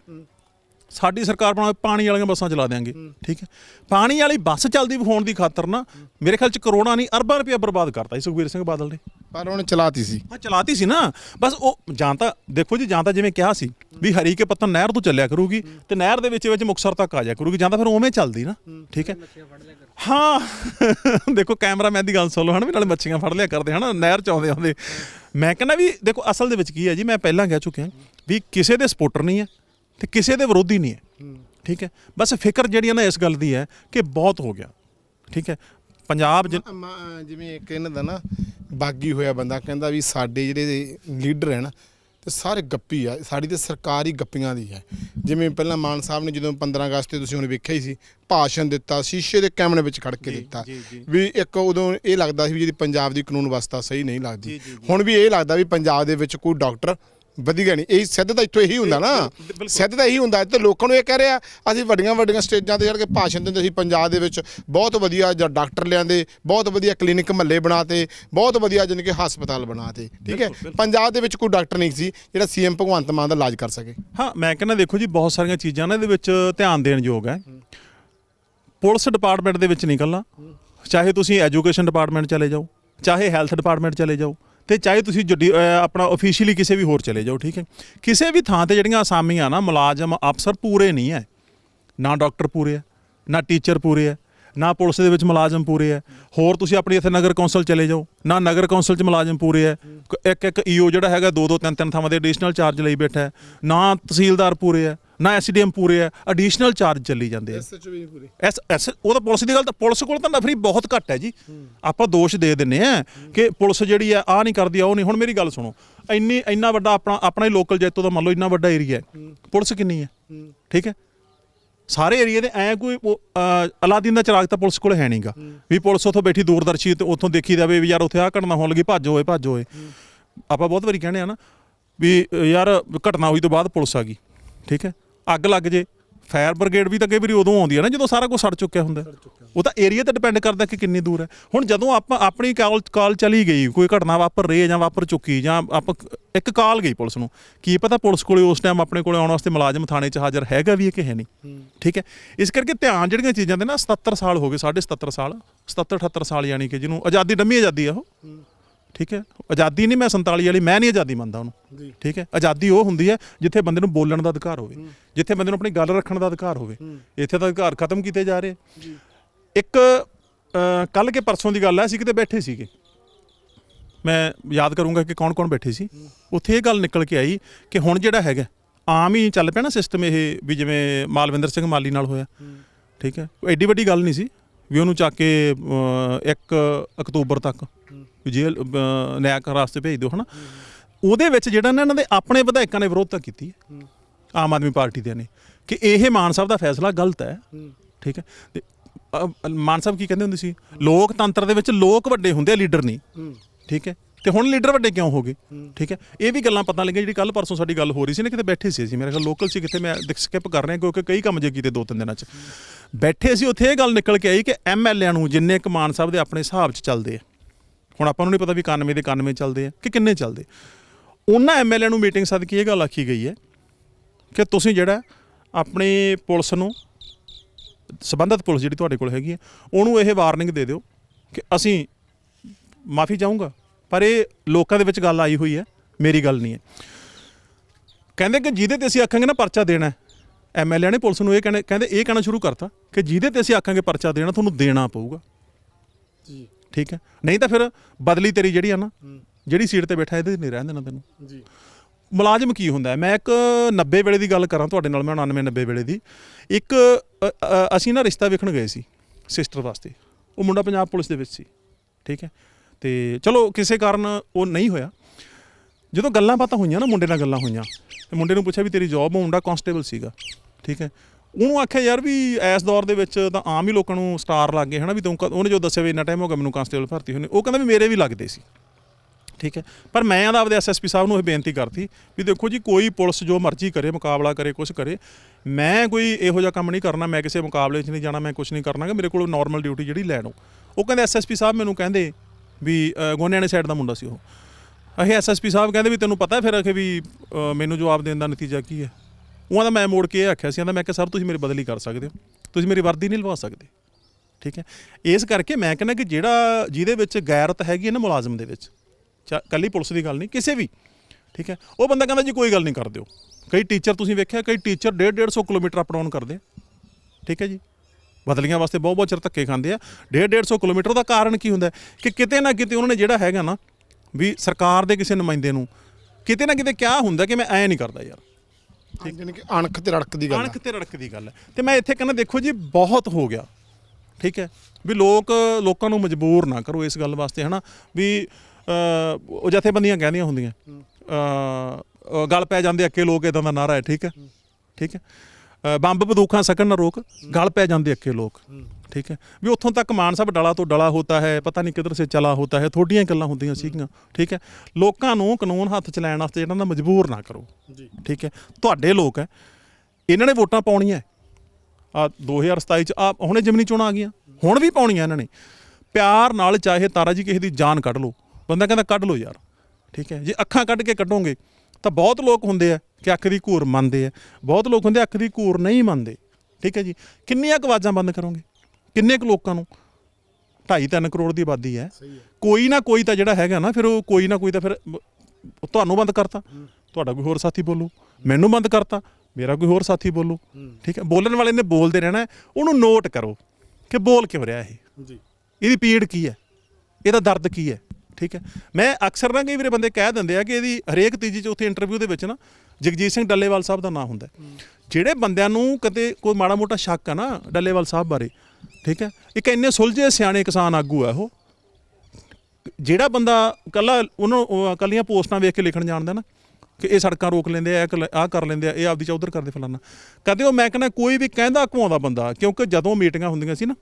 ਸਾਡੀ ਸਰਕਾਰ ਬਣਾ ਪਾਣੀ ਵਾਲੀਆਂ ਬੱਸਾਂ ਚਲਾ ਦੇਾਂਗੇ ਠੀਕ ਹੈ? ਪਾਣੀ ਵਾਲੀ ਬੱਸ ਚੱਲਦੀ ਹੋਣ ਦੀ ਖਾਤਰ ਨਾ, ਮੇਰੇ ਖਿਆਲ ਚ ਕਰੋੜਾਂ ਨਹੀਂ, ਅਰਬਾਂ ਰੁਪਏ ਬਰਬਾਦ ਕਰਤਾ ਸੀ ਸੁਖਬੀਰ ਸਿੰਘ ਬਾਦਲ ਨੇ। ਪਰ ਉਹਨੇ ਚਲਾਤੀ ਸੀ। ਹਾਂ ਚਲਾਤੀ ਸੀ ਨਾ। ਬਸ ਉਹ ਜਾਂ ਤਾਂ ਦੇਖੋ ਜੀ ਜਾਂ ਤਾਂ ਜਿਵੇਂ ਕਿਹਾ ਸੀ ਵੀ ਹਰੀ ਕੇ ਪੱਤਨ ਨਹਿਰ ਤੋਂ ਚੱਲਿਆ ਕਰੂਗੀ ਤੇ ਨਹਿਰ ਦੇ ਵਿੱਚ ਵਿੱਚ ਮੁਕਸਰ ਤੱਕ ਆ ਜਾ ਕਰੂਗੀ ਜਾਂ ਤਾਂ ਫਿਰ ਉਵੇਂ ਚੱਲਦੀ ਨਾ ਠੀਕ ਹੈ? ਹਾਂ ਦੇਖੋ ਕੈਮਰਾਮੈਨ ਦੀ ਗੱਲ ਸੁਣ ਲਓ ਹਨਾ ਵੀ ਨਾਲੇ ਮੱਛੀਆਂ ਫੜ ਲਿਆ ਕਰਦੇ ਹਨਾ ਨਹਿਰ ਚ ਆਉਂਦੇ ਆਉਂਦੇ। ਮੈਂ ਕਹਿੰਦਾ ਵੀ ਦੇਖੋ ਅਸਲ ਦੇ ਵਿੱਚ ਕੀ ਹੈ ਜੀ ਮੈਂ ਪਹਿਲਾਂ ਕਹਿ ਚੁੱਕਿਆ ਵੀ ਕਿਸੇ ਦੇ ਸਪੋਰਟਰ ਨਹੀਂ ਹੈ ਤੇ ਕਿਸੇ ਦੇ ਵਿਰੋਧੀ ਨਹੀਂ ਹੈ। ਠੀਕ ਹੈ? ਬਸ ਫਿਕਰ ਜਿਹੜੀ ਹੈ ਨਾ ਇਸ ਗੱਲ ਦੀ ਹੈ ਕਿ ਬਹੁਤ ਹੋ ਗਿਆ ਠੀਕ ਹੈ? ਪੰਜਾਬ ਜ- ਜਿਵੇਂ ਇੱਕ ਇਹਨਾਂ ਦਾ ਨਾ ਬਾਗੀ ਹੋਇਆ ਬੰਦਾ ਕਹਿੰਦਾ ਵੀ ਸਾਡੇ ਜਿਹੜੇ ਲੀਡਰ ਹੈ ਨਾ ਤੇ ਸਾਰੇ ਗੱਪੀ ਆ ਸਾਡੀ ਤੇ ਸਰਕਾਰ ਗੱਪੀਆਂ ਦੀ ਹੈ। ਜਿਵੇਂ ਪਹਿਲਾਂ ਮਾਨ ਸਾਹਿਬ ਨੇ ਜਦੋਂ 15 ਅਗਸਤ ਤੇ ਤੁਸੀਂ ਹੁਣ ਵੇਖਿਆ ਹੀ ਸੀ ਭਾਸ਼ਣ ਦਿੱਤਾ ਸ਼ੀਸ਼ੇ ਦੇ ਕੈਮਰੇ ਵਿੱਚ ਖੜ ਕੇ ਦਿੱਤਾ ਜੀ, ਜੀ। ਵੀ ਇੱਕ ਉਦੋਂ ਇਹ ਲੱਗਦਾ ਸੀ ਵੀ ਜਿਹੜੀ ਪੰਜਾਬ ਦੀ ਕਾਨੂੰਨ ਵਿਵਸਥਾ ਸਹੀ ਨਹੀਂ ਲੱਗਦੀ। ਹੁਣ ਵੀ ਇਹ ਲੱਗਦਾ ਵੀ ਪੰਜਾਬ ਦੇ ਵਿੱਚ ਕੋਈ ਡਾਕਟਰ ਵਧੀਆ ਨਹੀਂ ਇਹ ਸਿੱਧ ਤਾਂ ਇੱਥੋਂ ਇਹੀ ਹੁੰਦਾ ਨਾ। ਸਿੱਧ ਤਾਂ ਇਹੀ ਹੁੰਦਾ ਤੇ ਲੋਕਾਂ ਨੂੰ ਇਹ ਕਹਿ ਰਿਹਾ ਅਸੀਂ ਵੱਡੀਆਂ ਵੱਡੀਆਂ ਸਟੇਜਾਂ ਤੇ ਚੜ੍ਹ ਕੇ ਭਾਸ਼ਣ ਦਿੰਦੇ ਸੀ ਪੰਜਾਬ ਦੇ ਵਿੱਚ ਬਹੁਤ ਵਧੀਆ ਜਾਂ ਡਾਕਟਰ ਲਿਆਂਦੇ ਬਹੁਤ ਵਧੀਆ ਕਲੀਨਿਕ ਮਹੱਲੇ ਬਣਾਤੇ ਬਹੁਤ ਵਧੀਆ ਜਾਣੀ ਕਿ ਹਸਪਤਾਲ ਬਣਾਤੇ ਠੀਕ ਹੈ। ਪੰਜਾਬ ਦੇ ਵਿੱਚ ਕੋਈ ਡਾਕਟਰ ਨਹੀਂ ਸੀ ਜਿਹੜਾ ਸੀਐਮ ਭਗਵੰਤ ਮਾਨ ਦਾ ਇਲਾਜ ਕਰ ਸਕੇ। ਹਾਂ ਮੈਂ ਕਹਿੰਦਾ ਦੇਖੋ ਜੀ ਬਹੁਤ ਸਾਰੀਆਂ ਚੀਜ਼ਾਂ ਨੇ ਇਹਦੇ ਵਿੱਚ ਧਿਆਨ ਦੇਣ ਯੋਗ ਹੈ। ਪੁਲਿਸ ਡਿਪਾਰਟਮੈਂਟ ਦੇ ਵਿੱਚ ਨਿਕਲਣਾ ਚਾਹੇ ਤੁਸੀਂ ਐਜੂਕੇਸ਼ਨ ਡਿਪਾਰਟਮੈਂਟ ਚਲੇ ਜਾਓ ਚਾਹੇ ਹੈਲਥ ਡਿਪਾਰਟਮੈਂਟ ਚਲੇ ਜਾਓ ਤੇ ਚਾਹੇ ਤੁਸੀਂ ਜੁਡੀ- ਅਹ ਆਪਣਾ ਅਫੀਸ਼ੀਅਲੀ ਕਿਸੇ ਵੀ ਹੋਰ ਚਲੇ ਜਾਓ, ਠੀਕ ਹੈ? ਕਿਸੇ ਵੀ ਥਾਂ ਤੇ ਜਿਹੜੀਆਂ ਅਸਾਮੀਆਂ ਨਾ, ਮੁਲਾਜ਼ਮ, ਅਫਸਰ ਪੂਰੇ ਨਹੀਂ ਹੈ। ਨਾ ਡਾਕਟਰ ਪੂਰੇ ਹੈ, ਨਾ ਟੀਚਰ ਪੂਰੇ ਹੈ, ਨਾ ਪੁਲਿਸ ਦੇ ਵਿੱਚ ਮੁਲਾਜ਼ਮ ਪੂਰੇ ਹੈ। ਹੋਰ ਤੁਸੀਂ ਆਪਣੀ ਇੱਥੇ ਨਗਰ ਕੌਂਸਲ ਚਲੇ ਜਾਓ, ਨਾ ਨਗਰ ਕੌਂਸਲ 'ਚ ਮੁਲਾਜ਼ਮ ਪੂਰੇ ਹੈ। ਕ- ਇੱਕ ਇੱਕ ਈਓ ਜਿਹੜਾ ਹੈਗਾ, ਦੋ ਦੋ, ਤਿੰਨ ਤਿੰਨ ਥਾਵਾਂ ਦੇ ਐਡੀਸ਼ਨਲ ਚਾਰਜ ਲਈ ਬੈਠਾ ਹੈ। ਨਾ ਤਹਿਸੀਲਦਾਰ ਪੂਰੇ ਹੈ। ਨਾ ਐਸਡੀਐਮ ਪੂਰੇ ਹੈ ਐਡੀਸ਼ਨਲ ਚਾਰਜ ਚੱਲੀ ਜਾਂਦੇ ਆ। ਐਸਐਚਓ ਵੀ ਪੂਰੇ। ਐਸ ਐਸ ਉਹ ਤਾਂ ਪੁਲਿਸ ਦੀ ਗੱਲ ਤਾਂ ਪੁਲਿਸ ਕੋਲ ਤਾਂ ਨਫਰੀ ਬਹੁਤ ਘੱਟ ਹੈ ਜੀ। ਆਪਾਂ ਦੋਸ਼ ਦੇ ਦਿੰਨੇ ਆ ਕਿ ਪੁਲਿਸ ਜਿਹੜੀ ਆ ਆ ਨਹੀਂ ਕਰਦੀ ਆ ਉਹ ਨਹੀਂ। ਹੁਣ ਮੇਰੀ ਗੱਲ ਸੁਣੋ ਇੰਨੀ ਇੰਨਾ ਵੱਡਾ ਆਪਣਾ ਆਪਣਾ ਹੀ ਲੋਕਲ ਜੈਤੋ ਦਾ ਮੰਨ ਲਓ ਇੰਨਾ ਵੱਡਾ ਏਰੀਆ ਹੈ। ਪੁਲਿਸ ਕਿੰਨੀ ਹੈ? ਠੀਕ ਹੈ? ਸਾਰੇ ਏਰੀਆ ਦੇ ਐ ਕੋਈ ਅਲਾਦੀਨ ਦਾ ਚਿਰਾਗ ਤਾਂ ਪੁਲਿਸ ਕੋਲ ਹੈ ਨਹੀਂਗਾ। ਵੀ ਪੁਲਿਸ ਉੱਥੋਂ ਬੈਠੀ ਦੂਰਦਰਸ਼ੀ ਤੇ ਉੱਥੋਂ ਦੇਖੀ ਜਾਵੇ ਵੀ ਯਾਰ ਉੱਥੇ ਆ ਘਟਨਾ ਹੋਣ ਲੱਗੀ ਭੱਜ ਹੋਏ ਭੱਜ ਹੋਏ। ਆਪਾਂ ਬਹੁਤ ਵਾਰੀ ਕਹਿੰਦੇ ਆ ਨਾ ਵੀ ਯਾਰ ਘਟਨਾ ਹੋਈ ਤੋਂ ਬਾਅਦ ਪੁਲਿਸ ਆ ਗਈ। ਠੀਕ ਹੈ? ਅੱਗ ਲੱਗ ਜੇ ਫਾਇਰ ਬ੍ਰਿਗੇਡ ਵੀ ਤਾਂ ਕਈ ਵਾਰੀ ਉਦੋਂ ਆਉਂਦੀ ਹੈ ਨਾ ਜਦੋਂ ਸਾਰਾ ਕੁਝ ਸੜ ਚੁੱਕਿਆ ਹੁੰਦਾ। ਉਹ ਤਾਂ ਏਰੀਆ ਤੇ ਡਿਪੈਂਡ ਕਰਦਾ ਕਿ ਕਿੰਨੀ ਦੂਰ ਹੈ। ਹੁਣ ਜਦੋਂ ਆਪਾਂ ਆਪਣੀ ਕਾਲ ਕਾਲ ਚਲੀ ਗਈ ਕੋਈ ਘਟਨਾ ਵਾਪਰ ਰਹੀ ਹੈ ਜਾਂ ਵਾਪਰ ਚੁੱਕੀ ਜਾਂ ਆਪਾਂ ਇੱਕ ਕਾਲ ਗਈ ਪੁਲਿਸ ਨੂੰ ਕੀ ਪਤਾ ਪੁਲਿਸ ਕੋਲੇ ਉਸ ਟਾਈਮ ਆਪਣੇ ਕੋਲੇ ਆਉਣ ਵਾਸਤੇ ਮੁਲਾਜ਼ਮ ਥਾਣੇ 'ਚ ਹਾਜ਼ਰ ਹੈਗਾ ਵੀ ਹੈ ਕਿ ਹੈ ਨਹੀਂ। ਠੀਕ ਹੈ? ਇਸ ਕਰਕੇ ਧਿਆਨ ਜਿਹੜੀਆਂ ਚੀਜ਼ਾਂ ਦੇ ਨਾ 77 ਸਾਲ ਹੋ ਗਏ 77 ਸਾਲ 77 78 ਸਾਲ ਯਾਨੀ ਕਿ ਜਿਹਨੂੰ ਆਜ਼ਾਦੀ ਡੰਮੀ ਆਜ਼ਾਦੀ ਆ ਉਹ। ਠੀਕ ਹੈ? ਆਜ਼ਾਦੀ ਨਹੀਂ ਮੈਂ 47 ਵਾਲੀ ਮੈਂ ਨਹੀਂ ਆਜ਼ਾਦੀ ਮੰਨਦਾ ਉਹਨੂੰ। ਠੀਕ ਹੈ? ਆਜ਼ਾਦੀ ਉਹ ਹੁੰਦੀ ਹੈ ਜਿੱਥੇ ਬੰਦੇ ਨੂੰ ਬੋਲਣ ਦਾ ਅਧਿਕਾਰ ਹੋਵੇ ਜਿੱਥੇ ਬੰਦੇ ਨੂੰ ਆਪਣੀ ਗੱਲ ਰੱਖਣ ਦਾ ਅਧਿਕਾਰ ਹੋਵੇ ਇੱਥੇ ਤਾਂ ਅਧਿਕਾਰ ਖਤਮ ਕੀਤੇ ਜਾ ਰਹੇ। ਇੱਕ ਕੱਲ ਕੇ ਪਰਸੋਂ ਦੀ ਗੱਲ ਹੈ ਅਸੀਂ ਕਿਤੇ ਬੈਠੇ ਸੀਗੇ। ਮੈਂ ਯਾਦ ਕਰੂੰਗਾ ਕਿ ਕੌਣ ਕੌਣ ਬੈਠੇ ਸੀ। ਉੱਥੇ ਇਹ ਗੱਲ ਨਿਕਲ ਕੇ ਆਈ ਕਿ ਹੁਣ ਜਿਹੜਾ ਹੈਗਾ ਆਮ ਹੀ ਚੱਲ ਪਿਆ ਨਾ ਸਿਸਟਮ ਇਹ ਵੀ ਜਿਵੇਂ ਮਾਲਵਿੰਦਰ ਸਿੰਘ ਮਾਲੀ ਨਾਲ ਹੋਇਆ। ਠੀਕ ਹੈ? ਐਡੀ ਵੱਡੀ ਗੱਲ ਨਹੀਂ ਸੀ। ਵੀ ਉਹਨੂੰ ਚੱਕ ਕੇ 1 ਅਕਤੂਬਰ ਤੱਕ ਜੇਲ੍ਹ ਨਿਆਂਕ ਰਾਸਤੇ ਭੇਜ ਦਿਓ ਹਨਾ? ਉਹਦੇ ਵਿੱਚ ਜਿਹੜਾ ਨਾ ਇਹਨਾਂ ਦੇ ਆਪਣੇ ਵਿਧਾਇਕਾਂ ਨੇ ਵਿਰੋਧਤਾ ਕੀਤੀ ਹੈ ਆਮ ਆਦਮੀ ਪਾਰਟੀ ਦੇ ਨੇ ਕਿ ਇਹ ਮਾਨ ਸਾਹਿਬ ਦਾ ਫੈਸਲਾ ਗਲਤ ਹੈ ਠੀਕ ਹੈ? ਤੇ ਮਾਨ ਸਾਹਿਬ ਕੀ ਕਹਿੰਦੇ ਹੁੰਦੇ ਸੀ? ਲੋਕਤੰਤਰ ਦੇ ਵਿੱਚ ਲੋਕ ਵੱਡੇ ਹੁੰਦੇ ਆ ਲੀਡਰ ਨਹੀਂ ਠੀਕ ਹੈ? ਤੇ ਹੁਣ ਲੀਡਰ ਵੱਡੇ ਕਿਉਂ ਹੋ ਗਏ? ਠੀਕ ਹੈ? ਇਹ ਵੀ ਗੱਲਾਂ ਪਤਾ ਲੱਗੀਆਂ ਜਿਹੜੀ ਕੱਲ ਪਰਸੋਂ ਸਾਡੀ ਗੱਲ ਹੋ ਰਹੀ ਸੀ ਨਾ, ਕਿਤੇ ਬੈਠੇ ਸੀ ਅਸੀਂ। ਮੇਰੇ ਖਿਆਲ ਲੋਕਲ ਸੀ, ਕਿਤੇ ਮੈਂ ਸਕਿਪ ਕਰ ਰਿਹਾ ਕਿਉਂਕਿ ਕਈ ਕੰਮ ਜੇ ਕੀਤੇ ਦੋ ਤਿੰਨ ਦਿਨਾਂ 'ਚ। ਬੈਠੇ ਸੀ ਉੱਥੇ ਇਹ ਗੱਲ ਨਿਕਲ ਕੇ ਆਈ ਕਿ ਐਮਐਲਏ ਨੂੰ ਜਿੰਨੇ ਕੁ ਮਾਨ ਸਾਹਿਬ ਦੇ ਆਪਣੇ ਹਿਸਾਬ 'ਚ ਚੱਲਦੇ ਆ। ਹੁਣ ਆਪਾਂ ਨੂੰ ਨਹੀਂ ਪਤਾ ਵੀ 91 ਦੇ 91 ਚੱਲਦੇ ਆ ਕਿ ਕਿੰਨੇ ਚੱਲਦੇ। ਉਹਨਾਂ ਐਮਐਲਏ ਨੂੰ ਮੀਟਿੰਗ ਸਦਕੀ ਇਹ ਗੱਲ ਆਖੀ ਗਈ ਹੈ ਕਿ ਤੁਸੀਂ ਜਿਹੜਾ ਆਪਣੀ ਪੁਲਿਸ ਨੂੰ, ਸਬੰਧਤ ਪੁਲਿਸ ਜਿਹੜੀ ਤੁਹਾਡੇ ਕੋਲ ਹੈਗੀ ਹੈ, ਉਹਨੂੰ ਇਹ ਵਾਰਨਿੰਗ ਦੇ ਦਿਓ ਕਿ ਅਸੀਂ ਮਾਫੀ ਚਾਹੂੰਗਾ। ਪਰ ਇਹ ਲੋਕਾਂ ਦੇ ਵਿੱਚ ਗੱਲ ਆਈ ਹੋਈ ਹੈ ਮੇਰੀ ਗੱਲ ਨਹੀਂ ਹੈ। ਕਹਿੰਦੇ ਕਿ ਜਿਹਦੇ ਤੇ ਅਸੀਂ ਆਖਾਂਗੇ ਨਾ ਪਰਚਾ ਦੇਣਾ ਐਮਐਲਏ ਨੇ ਪੁਲਿਸ ਨੂੰ ਇਹ ਕਹਿੰਦੇ ਕਹਿੰਦੇ ਇਹ ਕਹਿਣਾ ਸ਼ੁਰੂ ਕਰਤਾ ਕਿ ਜਿਹਦੇ ਤੇ ਅਸੀਂ ਆਖਾਂਗੇ ਪਰਚਾ ਦੇਣਾ ਤੁਹਾਨੂੰ ਦੇਣਾ ਪਊਗਾ। ਜੀ। ਠੀਕ ਹੈ? ਨਹੀਂ ਤਾਂ ਫਿਰ ਬਦਲੀ ਤੇਰੀ ਜਿਹੜੀ ਆ ਨਾ ਜਿਹੜੀ ਸੀਟ ਤੇ ਬੈਠਾ ਇਹਦੇ ਨਹੀਂ ਰਹਿਣ ਦੇਣਾ ਤੈਨੂੰ। ਜੀ। ਮੁਲਾਜ਼ਮ ਕੀ ਹੁੰਦਾ? ਮੈਂ ਇੱਕ 90 ਵੇਲੇ ਦੀ ਗੱਲ ਕਰਾਂ ਤੁਹਾਡੇ ਨਾਲ ਮੈਂ 99 90 ਵੇਲੇ ਦੀ। ਇੱਕ ਅਸੀਂ ਨਾ ਰਿਸ਼ਤਾ ਵੇਖਣ ਗਏ ਸੀ ਸਿਸਟਰ ਵਾਸਤੇ। ਉਹ ਮੁੰਡਾ ਪੰਜਾਬ ਪੁਲਿਸ ਦੇ ਵਿੱਚ ਸੀ। ਠੀਕ ਹੈ? ਤੇ ਚਲੋ ਕਿਸੇ ਕਾਰਨ ਉਹ ਨਹੀਂ ਹੋਇਆ। ਜਦੋਂ ਗੱਲਾਂ ਬਾਤਾਂ ਹੋਈਆਂ ਨਾ, ਮੁੰਡੇ ਨਾਲ ਗੱਲਾਂ ਹੋਈਆਂ, ਤੇ ਮੁੰਡੇ ਨੂੰ ਪੁੱਛਿਆ ਵੀ ਤੇਰੀ ਜੌਬ ਮੁੰਡਾ ਕਾਂਸਟੇਬਲ ਸੀਗਾ, ਠੀਕ ਹੈ। ਉਹਨੂੰ ਆਖਿਆ, ਯਾਰ ਵੀ ਇਸ ਦੌਰ ਦੇ ਵਿੱਚ ਤਾਂ ਆਮ ਹੀ ਲੋਕਾਂ ਨੂੰ ਸਟਾਰ ਲੱਗ ਗਏ, ਹਨਾ, ਵੀ ਤੂੰ ਕ- ਉਹਨੇ ਜੋ ਦੱਸਿਆ ਵੀ ਇੰਨਾ ਟਾਈਮ ਹੋ ਗਿਆ ਮੈਨੂੰ ਕਾਂਸਟੇਬਲ ਭਰਤੀ ਹੋਣੇ ਉਹ ਕਹਿੰਦਾ ਵੀ ਮੇਰੇ ਵੀ ਲੱਗਦੇ ਸੀ, ਠੀਕ ਹੈ। ਪਰ ਮੈਂ ਆਦਾ ਆਪਦੇ ਐਸਐਸਪੀ ਸਾਹਿਬ ਨੂੰ ਇਹ ਬੇਨਤੀ ਕਰਤੀ ਵੀ ਦੇਖੋ ਜੀ, ਕੋਈ ਪੁਲਿਸ ਜੋ ਮਰਜ਼ੀ ਕਰੇ, ਮੁਕਾਬਲਾ ਕਰੇ ਕੁਝ ਕਰੇ, ਮੈਂ ਕੋਈ ਇਹੋ ਜਿਹਾ ਕੰਮ ਨਹੀਂ ਕਰਨਾ, ਮੈਂ ਕਿਸੇ ਮੁਕਾਬਲੇ 'ਚ ਨਹੀਂ ਜਾਣਾ, ਮੈਂ ਕੁਝ ਨਹੀਂ ਕਰਨਾਗਾ ਮੇਰੇ ਕੋਲ ਨਾਰਮਲ ਡਿਊਟੀ ਜਿਹੜੀ ਲੈਣੋ ਉਹ ਕਹਿੰਦੇ ਐਸਐਸਪੀ ਸਾਹਿਬ ਮੈਨੂੰ ਕਹਿੰਦੇ ਵੀ ਅ, ਗੋਨਿਆਣੇ ਸਾਈਡ ਦਾ ਮੁੰਡਾ ਸੀ ਉਹ। ਅਹੇ ਐਸਐਸਪੀ ਸਾਹਿਬ ਕਹਿੰਦੇ ਵੀ ਤੈਨੂੰ ਪਤਾ ਫਿਰ ਅਖੇ ਵੀ ਅ, ਮੈਨੂੰ ਜਵਾਬ ਦੇਣ ਦਾ ਨਤੀਜਾ ਕੀ ਹੈ। ਉਹਨਾਂ ਦਾ ਮੈਂ ਮੋੜ ਕੇ ਇਹ ਆਖਿਆ ਸੀ ਕਹਿੰਦਾ ਮੈਂ ਕਿਹਾ ਸਰ ਤੁਸੀਂ ਮੇਰੀ ਬਦਲੀ ਕਰ ਸਕਦੇ ਹੋ। ਤੁਸੀਂ ਮੇਰੀ ਵਰਦੀ ਨਹੀਂ ਲਵਾ ਸਕਦੇ। ਠੀਕ ਹੈ? ਇਸ ਕਰਕੇ ਮੈਂ ਕਹਿੰਦਾ ਕਿ ਜਿਹੜਾ ਜਿਹਦੇ ਵਿੱਚ ਗੈਰਤ ਹੈਗੀ ਹੈ ਨਾ ਮੁਲਾਜ਼ਮ ਦੇ ਵਿੱਚ ਚਾ- ਕੱਲੀ ਪੁਲਿਸ ਦੀ ਗੱਲ ਨਹੀਂ ਕਿਸੇ ਵੀ। ਠੀਕ ਹੈ? ਉਹ ਬੰਦਾ ਕਹਿੰਦਾ ਜੀ ਕੋਈ ਗੱਲ ਨਹੀਂ ਕਰ ਦਿਓ। ਕਈ ਟੀਚਰ ਤੁਸੀਂ ਵੇਖਿਆ ਕਈ ਟੀਚਰ 1.5 150 ਕਿਲੋਮੀਟਰ ਅਪ ਡਾਊਨ ਕਰਦੇ ਆ। ਠੀਕ ਹੈ ਜੀ? ਬਦਲੀਆਂ ਵਾਸਤੇ ਬਹੁਤ ਬਹੁਤ ਚਿਰ ਧੱਕੇ ਖਾਂਦੇ ਆ। 1.5 150 ਕਿਲੋਮੀਟਰ ਦਾ ਕਾਰਨ ਕੀ ਹੁੰਦਾ ਹੈ? ਕਿ ਕਿਤੇ ਨਾ ਕਿਤੇ ਉਹਨਾਂ ਨੇ ਜਿਹੜਾ ਹੈਗਾ ਨਾ ਵੀ ਸਰਕਾਰ ਦੇ ਕਿਸੇ ਨੁਮਾਇੰਦੇ ਨੂੰ ਕਿਤੇ ਨਾ ਕਿਤੇ ਕਿਹਾ ਹੁੰਦਾ ਕਿ ਮੈਂ ਐ ਨਹੀਂ ਕਰਦਾ ਯਾਰ। ਯਾਨੀ ਕਿ ਅਣਖ ਤੇ ਰੜਕ ਦੀ ਗੱਲ ਅਣਖ ਤੇ ਰੜਕ ਦੀ ਗੱਲ ਹੈ। ਤੇ ਮੈਂ ਇੱਥੇ ਕਹਿੰਦਾ ਦੇਖੋ ਜੀ ਬਹੁਤ ਹੋ ਗਿਆ। ਠੀਕ ਹੈ? ਵੀ ਲੋਕ ਲੋਕਾਂ ਨੂੰ ਮਜਬੂਰ ਨਾ ਕਰੋ ਇਸ ਗੱਲ ਵਾਸਤੇ ਹਨਾ? ਵੀ ਉਹ ਜਥੇਬੰਦੀਆਂ ਕਹਿੰਦੀਆਂ ਹੁੰਦੀਆਂ ਗੱਲ ਪੈ ਜਾਂਦੇ ਅੱਕੇ ਲੋਕ ਇਦਾਂ ਦਾ ਨਾਰਾ ਹੈ ਠੀਕ ਹੈ? ਠੀਕ ਹੈ? ਬੰਬ ਬੰਦੂਕਾਂ ਸਕਣ ਨਾ ਰੋਕ ਗੱਲ ਪੈ ਜਾਂਦੇ ਅੱਕੇ ਲੋਕ। ਠੀਕ ਹੈ? ਵੀ ਉੱਥੋਂ ਤੱਕ ਮਾਨ ਸਾਹਿਬ ਡਲਾ ਤੋਂ ਡਲਾ ਹੋਤਾ ਹੈ ਪਤਾ ਨਹੀਂ ਕਿੱਧਰ ਸੇ ਚਲਾ ਹੋਤਾ ਹੈ ਥੋੜੀਆਂ ਗੱਲਾਂ ਹੁੰਦੀਆਂ ਸੀਗੀਆਂ। ਠੀਕ ਹੈ? ਲੋਕਾਂ ਨੂੰ ਕਾਨੂੰਨ ਹੱਥ ਚ ਲੈਣ ਵਾਸਤੇ ਜਿਹੜਾ ਨਾ ਮਜਬੂਰ ਨਾ ਕਰੋ। ਜੀ। ਠੀਕ ਹੈ? ਤੁਹਾਡੇ ਲੋਕ ਹੈ ਇਹਨਾਂ ਨੇ ਵੋਟਾਂ ਪਾਉਣੀਆਂ ਆ 2027 ਚ ਆ ਹੁਣੇ ਜਿਮਨੀ ਚੋਣਾਂ ਆ ਗਈਆਂ। ਹੁਣ ਵੀ ਪਾਉਣੀਆਂ ਇਹਨਾਂ ਨੇ। ਪਿਆਰ ਨਾਲ ਚਾਹੇ ਤਾਰਾ ਜੀ ਕਿਸੇ ਦੀ ਜਾਨ ਕੱਢ ਲਓ। ਬੰਦਾ ਕਹਿੰਦਾ ਕੱਢ ਲਓ ਯਾਰ। ਠੀਕ ਹੈ? ਜੇ ਅੱਖਾਂ ਕੱਢ ਕੇ ਕੱਢੋਗੇ ਤਾਂ ਬਹੁਤ ਲੋਕ ਹੁੰਦੇ ਆ। ਕਿ ਅੱਖ ਦੀ ਘੂਰ ਮੰਨਦੇ ਆ। ਬਹੁਤ ਲੋਕ ਹੁੰਦੇ ਅੱਖ ਦੀ ਘੂਰ ਨਹੀਂ ਮੰਨਦੇ। ਠੀਕ ਹੈ ਜੀ? ਕਿੰਨੀਆਂ ਆਵਾਜ਼ਾਂ ਬੰਦ ਕਰੋਗੇ? ਕਿੰਨੇ ਕੁ ਲੋਕਾਂ ਨੂੰ? 2.5 ਕਰੋੜ ਦੀ ਆਬਾਦੀ ਹੈ। ਕੋਈ ਨਾ ਕੋਈ ਤਾਂ ਜਿਹੜਾ ਹੈਗਾ ਨਾ ਫਿਰ ਉਹ ਕੋਈ ਨਾ ਕੋਈ ਤਾਂ ਫਿਰ ਤੁਹਾਨੂੰ ਬੰਦ ਕਰਤਾ। ਤੁਹਾਡਾ ਕੋਈ ਹੋਰ ਸਾਥੀ ਬੋਲੂ। ਮੈਨੂੰ ਬੰਦ ਕਰਤਾ। ਮੇਰਾ ਕੋਈ ਹੋਰ ਸਾਥੀ ਬੋਲੂ। ਠੀਕ ਹੈ? ਬੋਲਣ ਵਾਲੇ ਨੇ ਬੋਲਦੇ ਰਹਿਣਾ। ਉਹਨੂੰ ਨੋਟ ਕਰੋ ਕਿ ਬੋਲ ਕਿਉਂ ਰਿਹਾ ਇਹ? ਜੀ। ਇਹਦੀ ਪੀੜ ਕੀ ਹੈ? ਇਹਦਾ ਦਰਦ ਕੀ ਹੈ? ਠੀਕ ਹੈ? ਮੈਂ ਅਕਸਰ ਨਾ ਕਈ ਵਾਰੇ ਬੰਦੇ ਕਹਿ ਦਿੰਦੇ ਆ ਕਿ ਇਹਦੀ ਹਰੇਕ ਤੀਜੀ ਚੌਥੀ ਇੰਟਰਵਿਊ ਦੇ ਵਿੱਚ ਨਾ ਜਗਜੀਤ ਸਿੰਘ ਡੱਲੇਵਾਲ ਸਾਹਿਬ ਦਾ ਨਾਂ ਹੁੰਦਾ ਜਿਹੜੇ ਬੰਦਿਆਂ ਨੂੰ ਕਦੇ ਕੋਈ ਮਾੜਾ ਮੋਟਾ ਸ਼ੱਕ ਆ ਨਾ ਡੱਲੇਵਾਲ ਸਾਹਿਬ ਬਾਰੇ, ਠੀਕ ਹੈ? ਇੱਕ ਇੰਨੇ ਸੁਲਝੇ ਸਿਆਣੇ ਕਿਸਾਨ ਆਗੂ ਆ ਉਹ। ਜਿਹੜਾ ਬੰਦਾ ਕੱਲਾ ਉਹਨੂੰ, ਉਹ ਕੱਲੀਆਂ ਪੋਸਟਾਂ ਵੇਖ ਕੇ ਲਿਖਣ ਜਾਣਦਾ ਨਾ ਕਿ ਇਹ ਸੜਕਾਂ ਰੋਕ ਲੈਂਦੇ ਆ ਆ ਕਰ ਲੈਂਦੇ ਆ, ਇਹ ਆਪਦੀ ਚੌਧਰ ਕਰਦੇ ਫਲਾਨਾ। ਕਦੇ ਉਹ ਮੈਂ ਕਹਿੰਦਾ ਕੋਈ ਵੀ ਕਹਿੰਦਾ ਘੁਆਉਂਦਾ ਬੰਦਾ, ਕਿਉਂਕਿ ਜਦੋਂ ਮੀਟਿੰਗਾਂ ਹੁੰਦੀਆਂ ਸੀ ਨਾ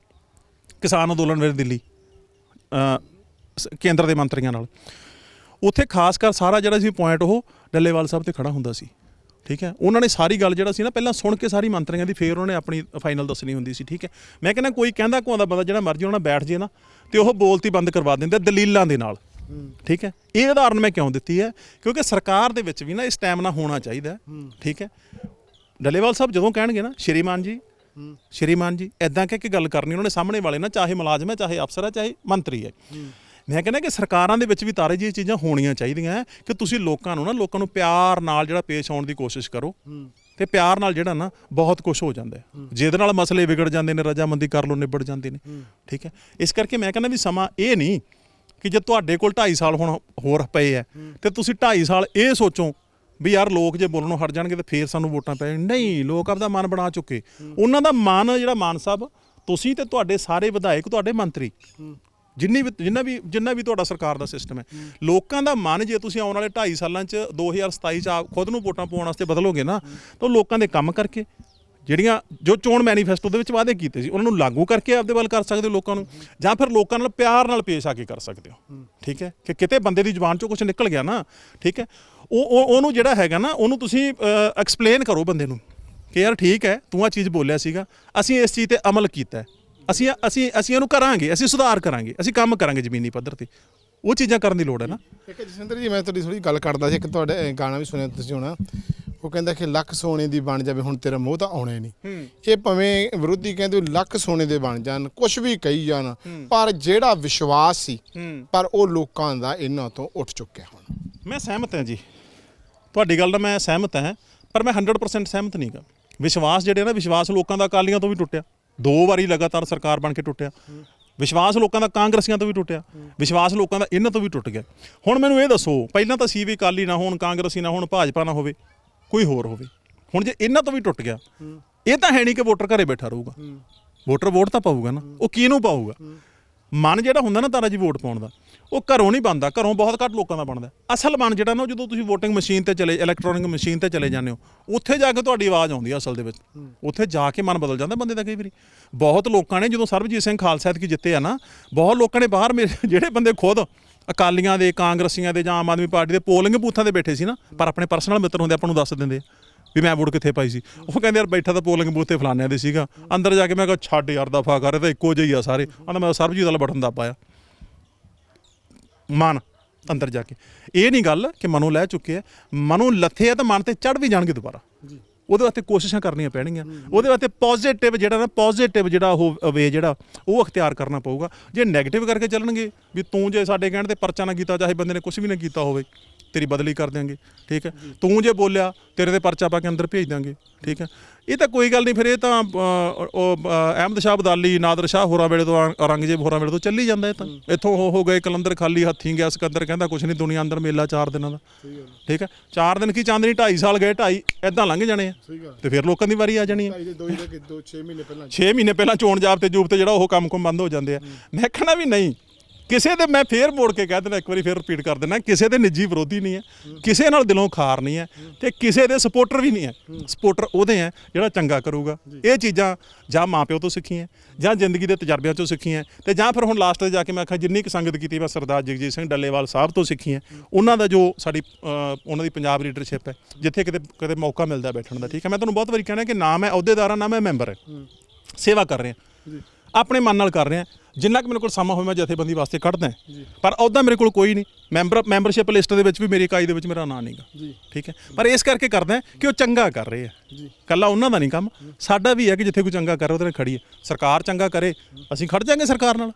ਕਿਸਾਨ ਅੰਦੋਲਨ ਵੇਲੇ ਦਿੱਲੀ ਸ- ਕੇਂਦਰ ਦੇ ਮੰਤਰੀਆਂ ਨਾਲ ਉੱਥੇ ਖਾਸ ਕਰ ਸਾਰਾ ਜਿਹੜਾ ਸੀ ਪੁਆਇੰਟ ਉਹ ਡੱਲੇਵਾਲ ਸਾਹਿਬ ਤੇ ਖੜਾ ਹੁੰਦਾ ਸੀ। ਠੀਕ ਹੈ? ਉਹਨਾਂ ਨੇ ਸਾਰੀ ਗੱਲ ਜਿਹੜਾ ਸੀ ਨਾ ਪਹਿਲਾਂ ਸੁਣ ਕੇ ਸਾਰੀ ਮੰਤਰੀਆਂ ਦੀ ਫੇਰ ਉਹਨੇ ਆਪਣੀ ਫਾਈਨਲ ਦੱਸਣੀ ਹੁੰਦੀ ਸੀ ਠੀਕ ਹੈ? ਮੈਂ ਕਹਿੰਦਾ ਕੋਈ ਕਹਿੰਦਾ ਕੋਉਂਦਾ ਬੰਦਾ ਜਿਹੜਾ ਮਰਜ਼ੀ ਉਹਨਾਂ ਬੈਠ ਜੇ ਨਾ ਤੇ ਉਹ ਬੋਲਤੀ ਬੰਦ ਕਰਵਾ ਦਿੰਦੇ ਦਲੀਲਾਂ ਦੇ ਨਾਲ। ਠੀਕ ਹੈ? ਇਹ ਉਦਾਹਰਨ ਮੈਂ ਕਿਉਂ ਦਿੱਤੀ ਹੈ? ਕਿਉਂਕਿ ਸਰਕਾਰ ਦੇ ਵਿੱਚ ਵੀ ਨਾ ਇਸ ਟਾਈਮ ਨਾਲ ਹੋਣਾ ਚਾਹੀਦਾ। ਠੀਕ ਹੈ? ਡੱਲੇਵਾਲ ਸਾਹਿਬ ਜਦੋਂ ਕਹਿਣਗੇ ਨਾ ਸ਼੍ਰੀਮਾਨ ਜੀ ਸ਼੍ਰੀਮਾਨ ਜੀ ਐਦਾਂ ਕਹਿ ਕੇ ਗੱਲ ਕਰਨੀ ਉਹਨਾਂ ਨੇ ਸਾਹਮਣੇ ਵਾਲੇ ਨਾ ਚਾਹੇ ਮੁਲਾਜ਼ਮ ਹੈ ਚਾਹੇ ਅਫਸਰ ਹੈ ਚਾਹੇ ਮੰਤਰੀ ਹੈ। ਮੈਂ ਕਹਿੰਦਾ ਕਿ ਸਰਕਾਰਾਂ ਦੇ ਵਿੱਚ ਵੀ ਤਾਰੇ ਜੀ ਚੀਜ਼ਾਂ ਹੋਣੀਆਂ ਚਾਹੀਦੀਆਂ ਕਿ ਤੁਸੀਂ ਲੋਕਾਂ ਨੂੰ ਨਾ ਲੋਕਾਂ ਨੂੰ ਪਿਆਰ ਨਾਲ ਜਿਹੜਾ ਪੇਸ਼ ਆਉਣ ਦੀ ਕੋਸ਼ਿਸ਼ ਕਰੋ ਤੇ ਪਿਆਰ ਨਾਲ ਜਿਹੜਾ ਨਾ ਬਹੁਤ ਕੁਝ ਹੋ ਜਾਂਦਾ ਜਿਹਦੇ ਨਾਲ ਮਸਲੇ ਵਿਗੜ ਜਾਂਦੇ ਨੇ ਰਜਾਮੰਦੀ ਕਰ ਲੋ ਨਿਬੜ ਜਾਂਦੇ ਨੇ। ਠੀਕ ਹੈ? ਇਸ ਕਰਕੇ ਮੈਂ ਕਹਿੰਦਾ ਵੀ ਸਮਾਂ ਇਹ ਨਹੀਂ ਕਿ ਜੇ ਤੁਹਾਡੇ ਕੋਲ 2.5 ਸਾਲ ਹੁਣ ਹੋਰ ਪਏ ਆ ਤੇ ਤੁਸੀਂ 2.5 ਸਾਲ ਇਹ ਸੋਚੋ ਵੀ ਯਾਰ ਲੋਕ ਜੇ ਬੋਲਣੋਂ ਹਟ ਜਾਣਗੇ ਤੇ ਫੇਰ ਸਾਨੂੰ ਵੋਟਾਂ ਪੈ ਨਹੀਂ ਲੋਕ ਆਪਦਾ ਮਨ ਬਣਾ ਚੁੱਕੇ। ਉਹਨਾਂ ਦਾ ਮਨ ਜਿਹੜਾ ਮਾਨ ਸਾਹਿਬ ਤੁਸੀਂ ਤੇ ਤੁਹਾਡੇ ਸਾਰੇ ਵਿਧਾਇਕ ਤੁਹਾਡੇ ਮੰਤਰੀ ਜਿੰਨੀ ਵੀ ਜਿੰਨਾ ਵੀ ਜਿੰਨਾ ਵੀ ਤੁਹਾਡਾ ਸਰਕਾਰ ਦਾ ਸਿਸਟਮ ਹੈ। ਲੋਕਾਂ ਦਾ ਮਨ ਜੇ ਤੁਸੀਂ ਆਉਣ ਵਾਲੇ 2.5 ਸਾਲਾਂ ਚ 2027 ਚ ਆਪ ਖੁਦ ਨੂੰ ਵੋਟਾਂ ਪਾਉਣ ਵਾਸਤੇ ਬਦਲੋਗੇ ਨਾ, ਤਾਂ ਉਹ ਲੋਕਾਂ ਦੇ ਕੰਮ ਕਰਕੇ, ਜਿਹੜੀਆਂ ਜੋ ਚੋਣ ਮੈਨੀਫੈਸਟੋ ਦੇ ਵਿੱਚ ਵਾਅਦੇ ਕੀਤੇ ਸੀ, ਉਹਨਾਂ ਨੂੰ ਲਾਗੂ ਕਰਕੇ ਆਪਦੇ ਵੱਲ ਕਰ ਸਕਦੇ ਹੋ ਲੋਕਾਂ ਨੂੰ, ਜਾਂ ਫਿਰ ਲੋਕਾਂ ਨਾਲ ਪਿਆਰ ਨਾਲ ਪੇਸ਼ ਆ ਕੇ ਕਰ ਸਕਦੇ ਹੋ। ਠੀਕ ਹੈ? ਕਿ ਕਿਤੇ ਬੰਦੇ ਦੀ ਜ਼ੁਬਾਨ ਚੋਂ ਕੁਝ ਨਿਕਲ ਗਿਆ ਨਾ, ਠੀਕ ਹੈ? ਉਹ ਉਹਨੂੰ ਜਿਹੜਾ ਹੈਗਾ ਨਾ, ਉਹਨੂੰ ਤੁਸੀਂ ਐਕਸਪਲੇਨ ਕਰੋ ਬੰਦੇ ਨੂੰ, ਕਿ ਯਾਰ ਠੀਕ ਹੈ, ਤੂੰ ਆ ਚੀਜ਼ ਬੋਲਿਆ ਸੀਗਾ, ਅਸੀਂ ਇਸ ਚੀਜ਼ ਤੇ ਅਮਲ ਕੀਤਾ ਅਸੀਂ ਅਸੀਂ ਅਸੀਂ ਇਹਨੂੰ ਕਰਾਂਗੇ ਅਸੀਂ ਸੁਧਾਰ ਕਰਾਂਗੇ ਅਸੀਂ ਕੰਮ ਕਰਾਂਗੇ ਜ਼ਮੀਨੀ ਪੱਧਰ ਤੇ। ਉਹ ਚੀਜ਼ਾਂ ਕਰਨ ਦੀ ਲੋੜ ਹੈ ਨਾ। ਇੱਕ ਜਸਵਿੰਦਰ ਜੀ ਮੈਂ ਤੁਹਾਡੀ ਥੋੜੀ ਗੱਲ ਕਰਦਾ ਸੀ ਇੱਕ ਤੁਹਾਡੇ ਗਾਣਾ ਵੀ ਸੁਣਿਆ ਤੁਸੀਂ ਹੋਣਾ। ਉਹ ਕਹਿੰਦਾ ਕਿ ਲੱਖ ਸੋਨੇ ਦੀ ਬਣ ਜਾਵੇ ਹੁਣ ਤੇਰਾ ਮੋਹ ਤਾਂ ਆਉਣਾ ਹੀ ਨਹੀਂ। ਇਹ ਭਵੇਂ ਵਿਰੋਧੀ ਕਹਿੰਦੇ ਲੱਖ ਸੋਨੇ ਦੇ ਬਣ ਜਾਣ ਕੁਝ ਵੀ ਕਹੀ ਜਾਣ ਪਰ ਜਿਹੜਾ ਵਿਸ਼ਵਾਸ ਸੀ ਪਰ ਉਹ ਲੋਕਾਂ ਦਾ ਇਹਨਾਂ ਤੋਂ ਉੱਠ ਚੁੱਕਿਆ ਹੁਣ। ਮੈਂ ਸਹਿਮਤ ਹਾਂ ਜੀ। ਤੁਹਾਡੀ ਗੱਲ ਨਾਲ ਮੈਂ ਸਹਿਮਤ ਹਾਂ ਪਰ ਮੈਂ 100% ਸਹਿਮਤ ਨਹੀਂਗਾ ਵਿਸ਼ਵਾਸ ਜਿਹੜੇ ਨਾ ਵਿਸ਼ਵਾਸ ਲੋਕਾਂ ਦਾ ਅਕਾਲੀਆਂ ਤੋਂ ਵੀ ਟੁੱਟਿਆ। ਦੋ ਵਾਰੀ ਲਗਾਤਾਰ ਸਰਕਾਰ ਬਣ ਕੇ ਟੁੱਟਿਆ। ਵਿਸ਼ਵਾਸ ਲੋਕਾਂ ਦਾ ਕਾਂਗਰਸੀਆਂ ਤੋਂ ਵੀ ਟੁੱਟਿਆ, ਵਿਸ਼ਵਾਸ ਲੋਕਾਂ ਦਾ ਇਹਨਾਂ ਤੋਂ ਵੀ ਟੁੱਟ ਗਿਆ। ਹੁਣ ਮੈਨੂੰ ਇਹ ਦੱਸੋ, ਪਹਿਲਾਂ ਤਾਂ ਸੀ ਵੀ ਅਕਾਲੀ ਨਾ ਹੋਣ, ਕਾਂਗਰਸੀ ਨਾ ਹੋਣ, ਭਾਜਪਾ ਨਾ ਹੋਵੇ, ਕੋਈ ਹੋਰ ਹੋਵੇ। ਹੁਣ ਜੇ ਇਹਨਾਂ ਤੋਂ ਵੀ ਟੁੱਟ ਗਿਆ, ਇਹ ਤਾਂ ਹੈ ਨਹੀਂ ਕਿ ਵੋਟਰ ਘਰੇ ਬੈਠਾ ਰਹੂਗਾ। ਵੋਟਰ ਵੋਟ ਤਾਂ ਪਾਊਗਾ ਨਾ, ਉਹ ਕਿਹਨੂੰ ਪਾਊਗਾ? ਮਨ ਜਿਹੜਾ ਹੁੰਦਾ ਨਾ ਤਾਰਾ ਜੀ ਵੋਟ ਪਾਉਣ ਦਾ ਉਹ ਘਰੋਂ ਨਹੀਂ ਬਣਦਾ, ਘਰੋਂ ਬਹੁਤ ਘੱਟ ਲੋਕਾਂ ਦਾ ਬਣਦਾ। ਅਸਲ ਮਨ ਜਿਹੜਾ ਨਾ ਉਹ ਜਦੋਂ ਤੁਸੀਂ VOTING ਮਸ਼ੀਨ ਤੇ ਚਲੇ ਇਲੈਕਟ੍ਰੋਨਿਕ ਮਸ਼ੀਨ ਤੇ ਚਲੇ ਜਾਂਦੇ ਹੋ, ਉੱਥੇ ਜਾ ਕੇ ਤੁਹਾਡੀ ਆਵਾਜ਼ ਆਉਂਦੀ ਹੈ ਅਸਲ ਦੇ ਵਿੱਚ। ਉੱਥੇ ਜਾ ਕੇ ਮਨ ਬਦਲ ਜਾਂਦਾ ਬੰਦੇ ਦਾ ਕਈ ਵਾਰੀ। ਬਹੁਤ ਲੋਕਾਂ ਨੇ ਜਦੋਂ ਸਰਬਜੀਤ ਸਿੰਘ ਖਾਲਸਾ ਐਤਕੀ ਜਿੱਤੇ ਆ ਨਾ, ਬਹੁਤ ਲੋਕਾਂ ਨੇ ਬਾਹਰ ਮੇਰੇ ਜਿਹੜੇ ਬੰਦੇ ਖੁਦ ਅਕਾਲੀਆਂ ਦੇ, ਕਾਂਗਰਸੀਆਂ ਦੇ ਜਾਂ ਆਮ ਆਦਮੀ ਪਾਰਟੀ ਦੇ ਪੋਲਿੰਗ ਬੂਥਾਂ ਤੇ ਬੈਠੇ ਸੀ ਨਾ, ਪਰ ਆਪਣੇ ਪਰਸਨਲ ਮਿੱਤਰ ਹੁੰਦੇ ਆਪਾਂ ਨੂੰ ਦੱਸ ਦਿੰਦੇ ਆ ਵੀ ਮੈਂ ਵੋਟ ਕਿੱਥੇ ਪਾਈ ਸੀ। ਉਹ ਕਹਿੰਦੇ ਯਾਰ ਬੈਠਾ ਤਾਂ ਪੋਲਿੰਗ ਬੂਥ ਤੇ ਫਲਾਨਿਆਂ ਦੇ ਸੀਗਾ। ਅੰਦਰ ਜਾ ਕੇ ਮੈਂ ਕਿਹਾ, ਛੱਡ ਯਾਰ ਦਫਾ ਕਰ, ਇਹ ਤਾਂ ਇੱਕੋ ਜਿਹੀ ਆ ਸਾਰੇ। ਕਹਿੰਦਾ ਮੈਂ ਸਰਬਜੀਤ ਵਾਲਾ ਬਟਨ ਦੱਬਾਇਆ ਮਨ ਅੰਦਰ ਜਾ ਕੇ। ਇਹ ਨਹੀਂ ਗੱਲ ਕਿ ਮਨੋਂ ਲੈ ਚੁੱਕੇ ਆ। ਮਨੋਂ ਲੱਥੇ ਆ ਤਾਂ ਮਨ ਤੇ ਚੜ ਵੀ ਜਾਣਗੇ ਦੁਬਾਰਾ। ਉਹਦੇ ਵਾਸਤੇ ਕੋਸ਼ਿਸ਼ਾਂ ਕਰਨੀਆਂ ਪੈਣਗੀਆਂ। ਉਹਦੇ ਵਾਸਤੇ ਪੋਜ਼ਿਟਿਵ ਜਿਹੜਾ ਨਾ ਪੋਜ਼ਿਟਿਵ ਜਿਹੜਾ ਉਹ ਵੇ ਜਿਹੜਾ ਉਹ ਅਖਤਿਆਰ ਕਰਨਾ ਪਊਗਾ। ਜੇ 네ਗੇਟਿਵ ਕਰਕੇ ਚੱਲਣਗੇ ਵੀ ਤੂੰ ਜੇ ਸਾਡੇ ਕਹਿਣ ਤੇ ਪਰਚਾ ਨਾ ਕੀਤਾ ਚਾਹੇ ਬੰਦੇ ਨੇ ਕੁਝ ਵੀ ਨਾ ਕੀਤਾ ਹੋਵੇ। ਤੇਰੀ ਬਦਲੀ ਕਰ ਦਿਆਂਗੇ ਠੀਕ ਹੈ? ਤੂੰ ਜੇ ਬੋਲਿਆ ਤੇਰੇ ਤੇ ਪਰਚਾ ਪਾ ਕੇ ਅੰਦਰ ਭੇਜ ਦਾਂਗੇ ਠੀਕ ਹੈ? ਇਹ ਤਾਂ ਕੋਈ ਗੱਲ ਨਹੀਂ ਫਿਰ ਇਹ ਤਾਂ ਉਹ ਅਹਿਮਦ ਸ਼ਾਹ ਬਦਾਲੀ ਨਾਦਰ ਸ਼ਾਹ ਹੋਰਾਂ ਵੇਲੇ ਤੋਂ ਔਰ- ਔਰੰਗਜ਼ੇਬ ਹੋਰਾਂ ਵੇਲੇ ਤੋਂ ਚੱਲੀ ਜਾਂਦਾ ਇਹ ਤਾਂ। ਇੱਥੋਂ ਹੋ ਹੋ ਗਏ ਕਲੰਦਰ ਖਾਲੀ ਹੱਥੀਂ ਗਿਆ ਸਿਕੰਦਰ ਕਹਿੰਦਾ ਕੁਛ ਨਹੀਂ ਦੁਨੀਆ ਅੰਦਰ ਮੇਲਾ ਚਾਰ ਦਿਨਾਂ ਦਾ। ਠੀਕ ਹੈ? ਚਾਰ ਦਿਨ ਕੀ ਚਾਂਦਨੀ 2.5 ਸਾਲ ਗਏ 2.5 ਐਦਾਂ ਲੰਘ ਜਾਣੇ ਆ। ਤੇ ਫਿਰ ਲੋਕਾਂ ਦੀ ਵਾਰੀ ਆ ਜਾਣੀ ਆ। ਢਾਈ ਦੇ ਦੋ ਹੀ ਦੇ ਦੋ 6 ਮਹੀਨੇ ਪਹਿਲਾਂ 6 ਮਹੀਨੇ ਪਹਿਲਾਂ ਚੋਣ ਜਾਬ ਤੇ ਜੂਬ ਤੇ ਜਿਹੜਾ ਉਹ ਕੰਮ ਕੁਮ ਬੰਦ ਹੋ ਜਾਂਦੇ ਆ। ਮੈਂ ਕਹਣਾ ਵੀ ਨਹੀਂ ਕਿਸੇ ਦੇ ਮੈਂ ਫੇਰ ਮੋੜ ਕੇ ਕਹਿ ਦਿੰਦਾ, ਇੱਕ ਵਾਰੀ ਫੇਰ ਰਿਪੀਟ ਕਰ ਦਿੰਦਾ, ਕਿਸੇ ਦੇ ਨਿੱਜੀ ਵਿਰੋਧੀ ਨਹੀਂ ਹੈ, ਕਿਸੇ ਨਾਲ ਦਿਲੋਂ ਖਾਰ ਨਹੀਂ ਹੈ ਤੇ ਕਿਸੇ ਦੇ ਸਪੋਰਟਰ ਵੀ ਨਹੀਂ ਹੈ। ਸਪੋਰਟਰ ਉਹਦੇ ਹੈ ਜਿਹੜਾ ਚੰਗਾ ਕਰੂਗਾ। ਇਹ ਚੀਜ਼ਾਂ ਜਾਂ ਮਾਪਿਓ ਤੋਂ ਸਿੱਖੀਆਂ, ਜਾਂ ਜ਼ਿੰਦਗੀ ਦੇ ਤਜਰਬਿਆਂ ਤੋਂ ਸਿੱਖੀਆਂ, ਤੇ ਜਾਂ ਫਿਰ ਹੁਣ ਲਾਸਟ ਤੇ ਜਾ ਕੇ ਮੈਂ ਆਖਿਆ, ਜਿੰਨੀ ਕੁ ਸੰਗਤ ਕੀਤੀ ਮੈਂ ਸਰਦਾਰ ਜਗਜੀਤ ਸਿੰਘ ਡੱਲੇਵਾਲ ਸਾਹਿਬ ਤੋਂ ਸਿੱਖੀਆਂ, ਉਹਨਾਂ ਦਾ ਜੋ ਸਾਡੀ ਉਹਨਾਂ ਦੀ ਪੰਜਾਬ ਲੀਡਰਸ਼ਿਪ ਹੈ, ਜਿੱਥੇ ਕਿਤੇ ਕਦੇ ਮੌਕਾ ਮਿਲਦਾ ਬੈਠਣ ਦਾ, ਠੀਕ ਹੈ? ਮੈਂ ਤੁਹਾਨੂੰ ਬਹੁਤ ਵਾਰੀ ਕਹਿਣਾ ਕਿ ਨਾ ਮੈਂ ਅਹੁਦੇਦਾਰ ਹਾਂ, ਨਾ ਮੈਂ ਮੈਂਬਰ ਹਾਂ। ਸੇਵਾ ਕਰ ਰਿਹਾ। ਆਪਣੇ ਮਨ ਨਾਲ ਕਰ ਰਹੇ। ਜਿੰਨਾ ਕਿ ਮੇਰੇ ਕੋਲ ਸਮਾਂ ਹੋਵੇ ਮੈਂ ਜਥੇਬੰਦੀ ਵਾਸਤੇ ਕੱਢਦਾ। ਪਰ ਅਹੁਦਾ ਮੇਰੇ ਕੋਲ ਕੋਈ ਨਹੀਂ। ਮੈਂਬਰ ਮੈਂਬਰਸ਼ਿਪ ਲਿਸਟ ਦੇ ਵਿੱਚ ਵੀ ਮੇਰੀ ਇਕਾਈ ਦੇ ਵਿੱਚ ਮੇਰਾ ਨਾਂ ਨਹੀਂਗਾ। ਠੀਕ ਹੈ? ਪਰ ਇਸ ਕਰਕੇ ਕਰਦਾ ਕਿ ਉਹ ਚੰਗਾ ਕਰ ਰਹੇ ਆ। ਕੱਲਾ ਉਹਨਾਂ ਦਾ ਨਹੀਂ ਕੰਮ। ਸਾਡਾ ਵੀ ਹੈ ਕਿ ਜਿੱਥੇ ਕੋਈ ਚੰਗਾ ਕਰ ਰਿਹਾ ਉਹਦੇ ਨਾਲ ਖੜੀਏ ਸਰਕਾਰ ਚੰਗਾ ਕਰੇ ਅਸੀਂ ਖੜ ਜਾਾਂਗੇ ਸਰਕਾਰ ਨਾਲ।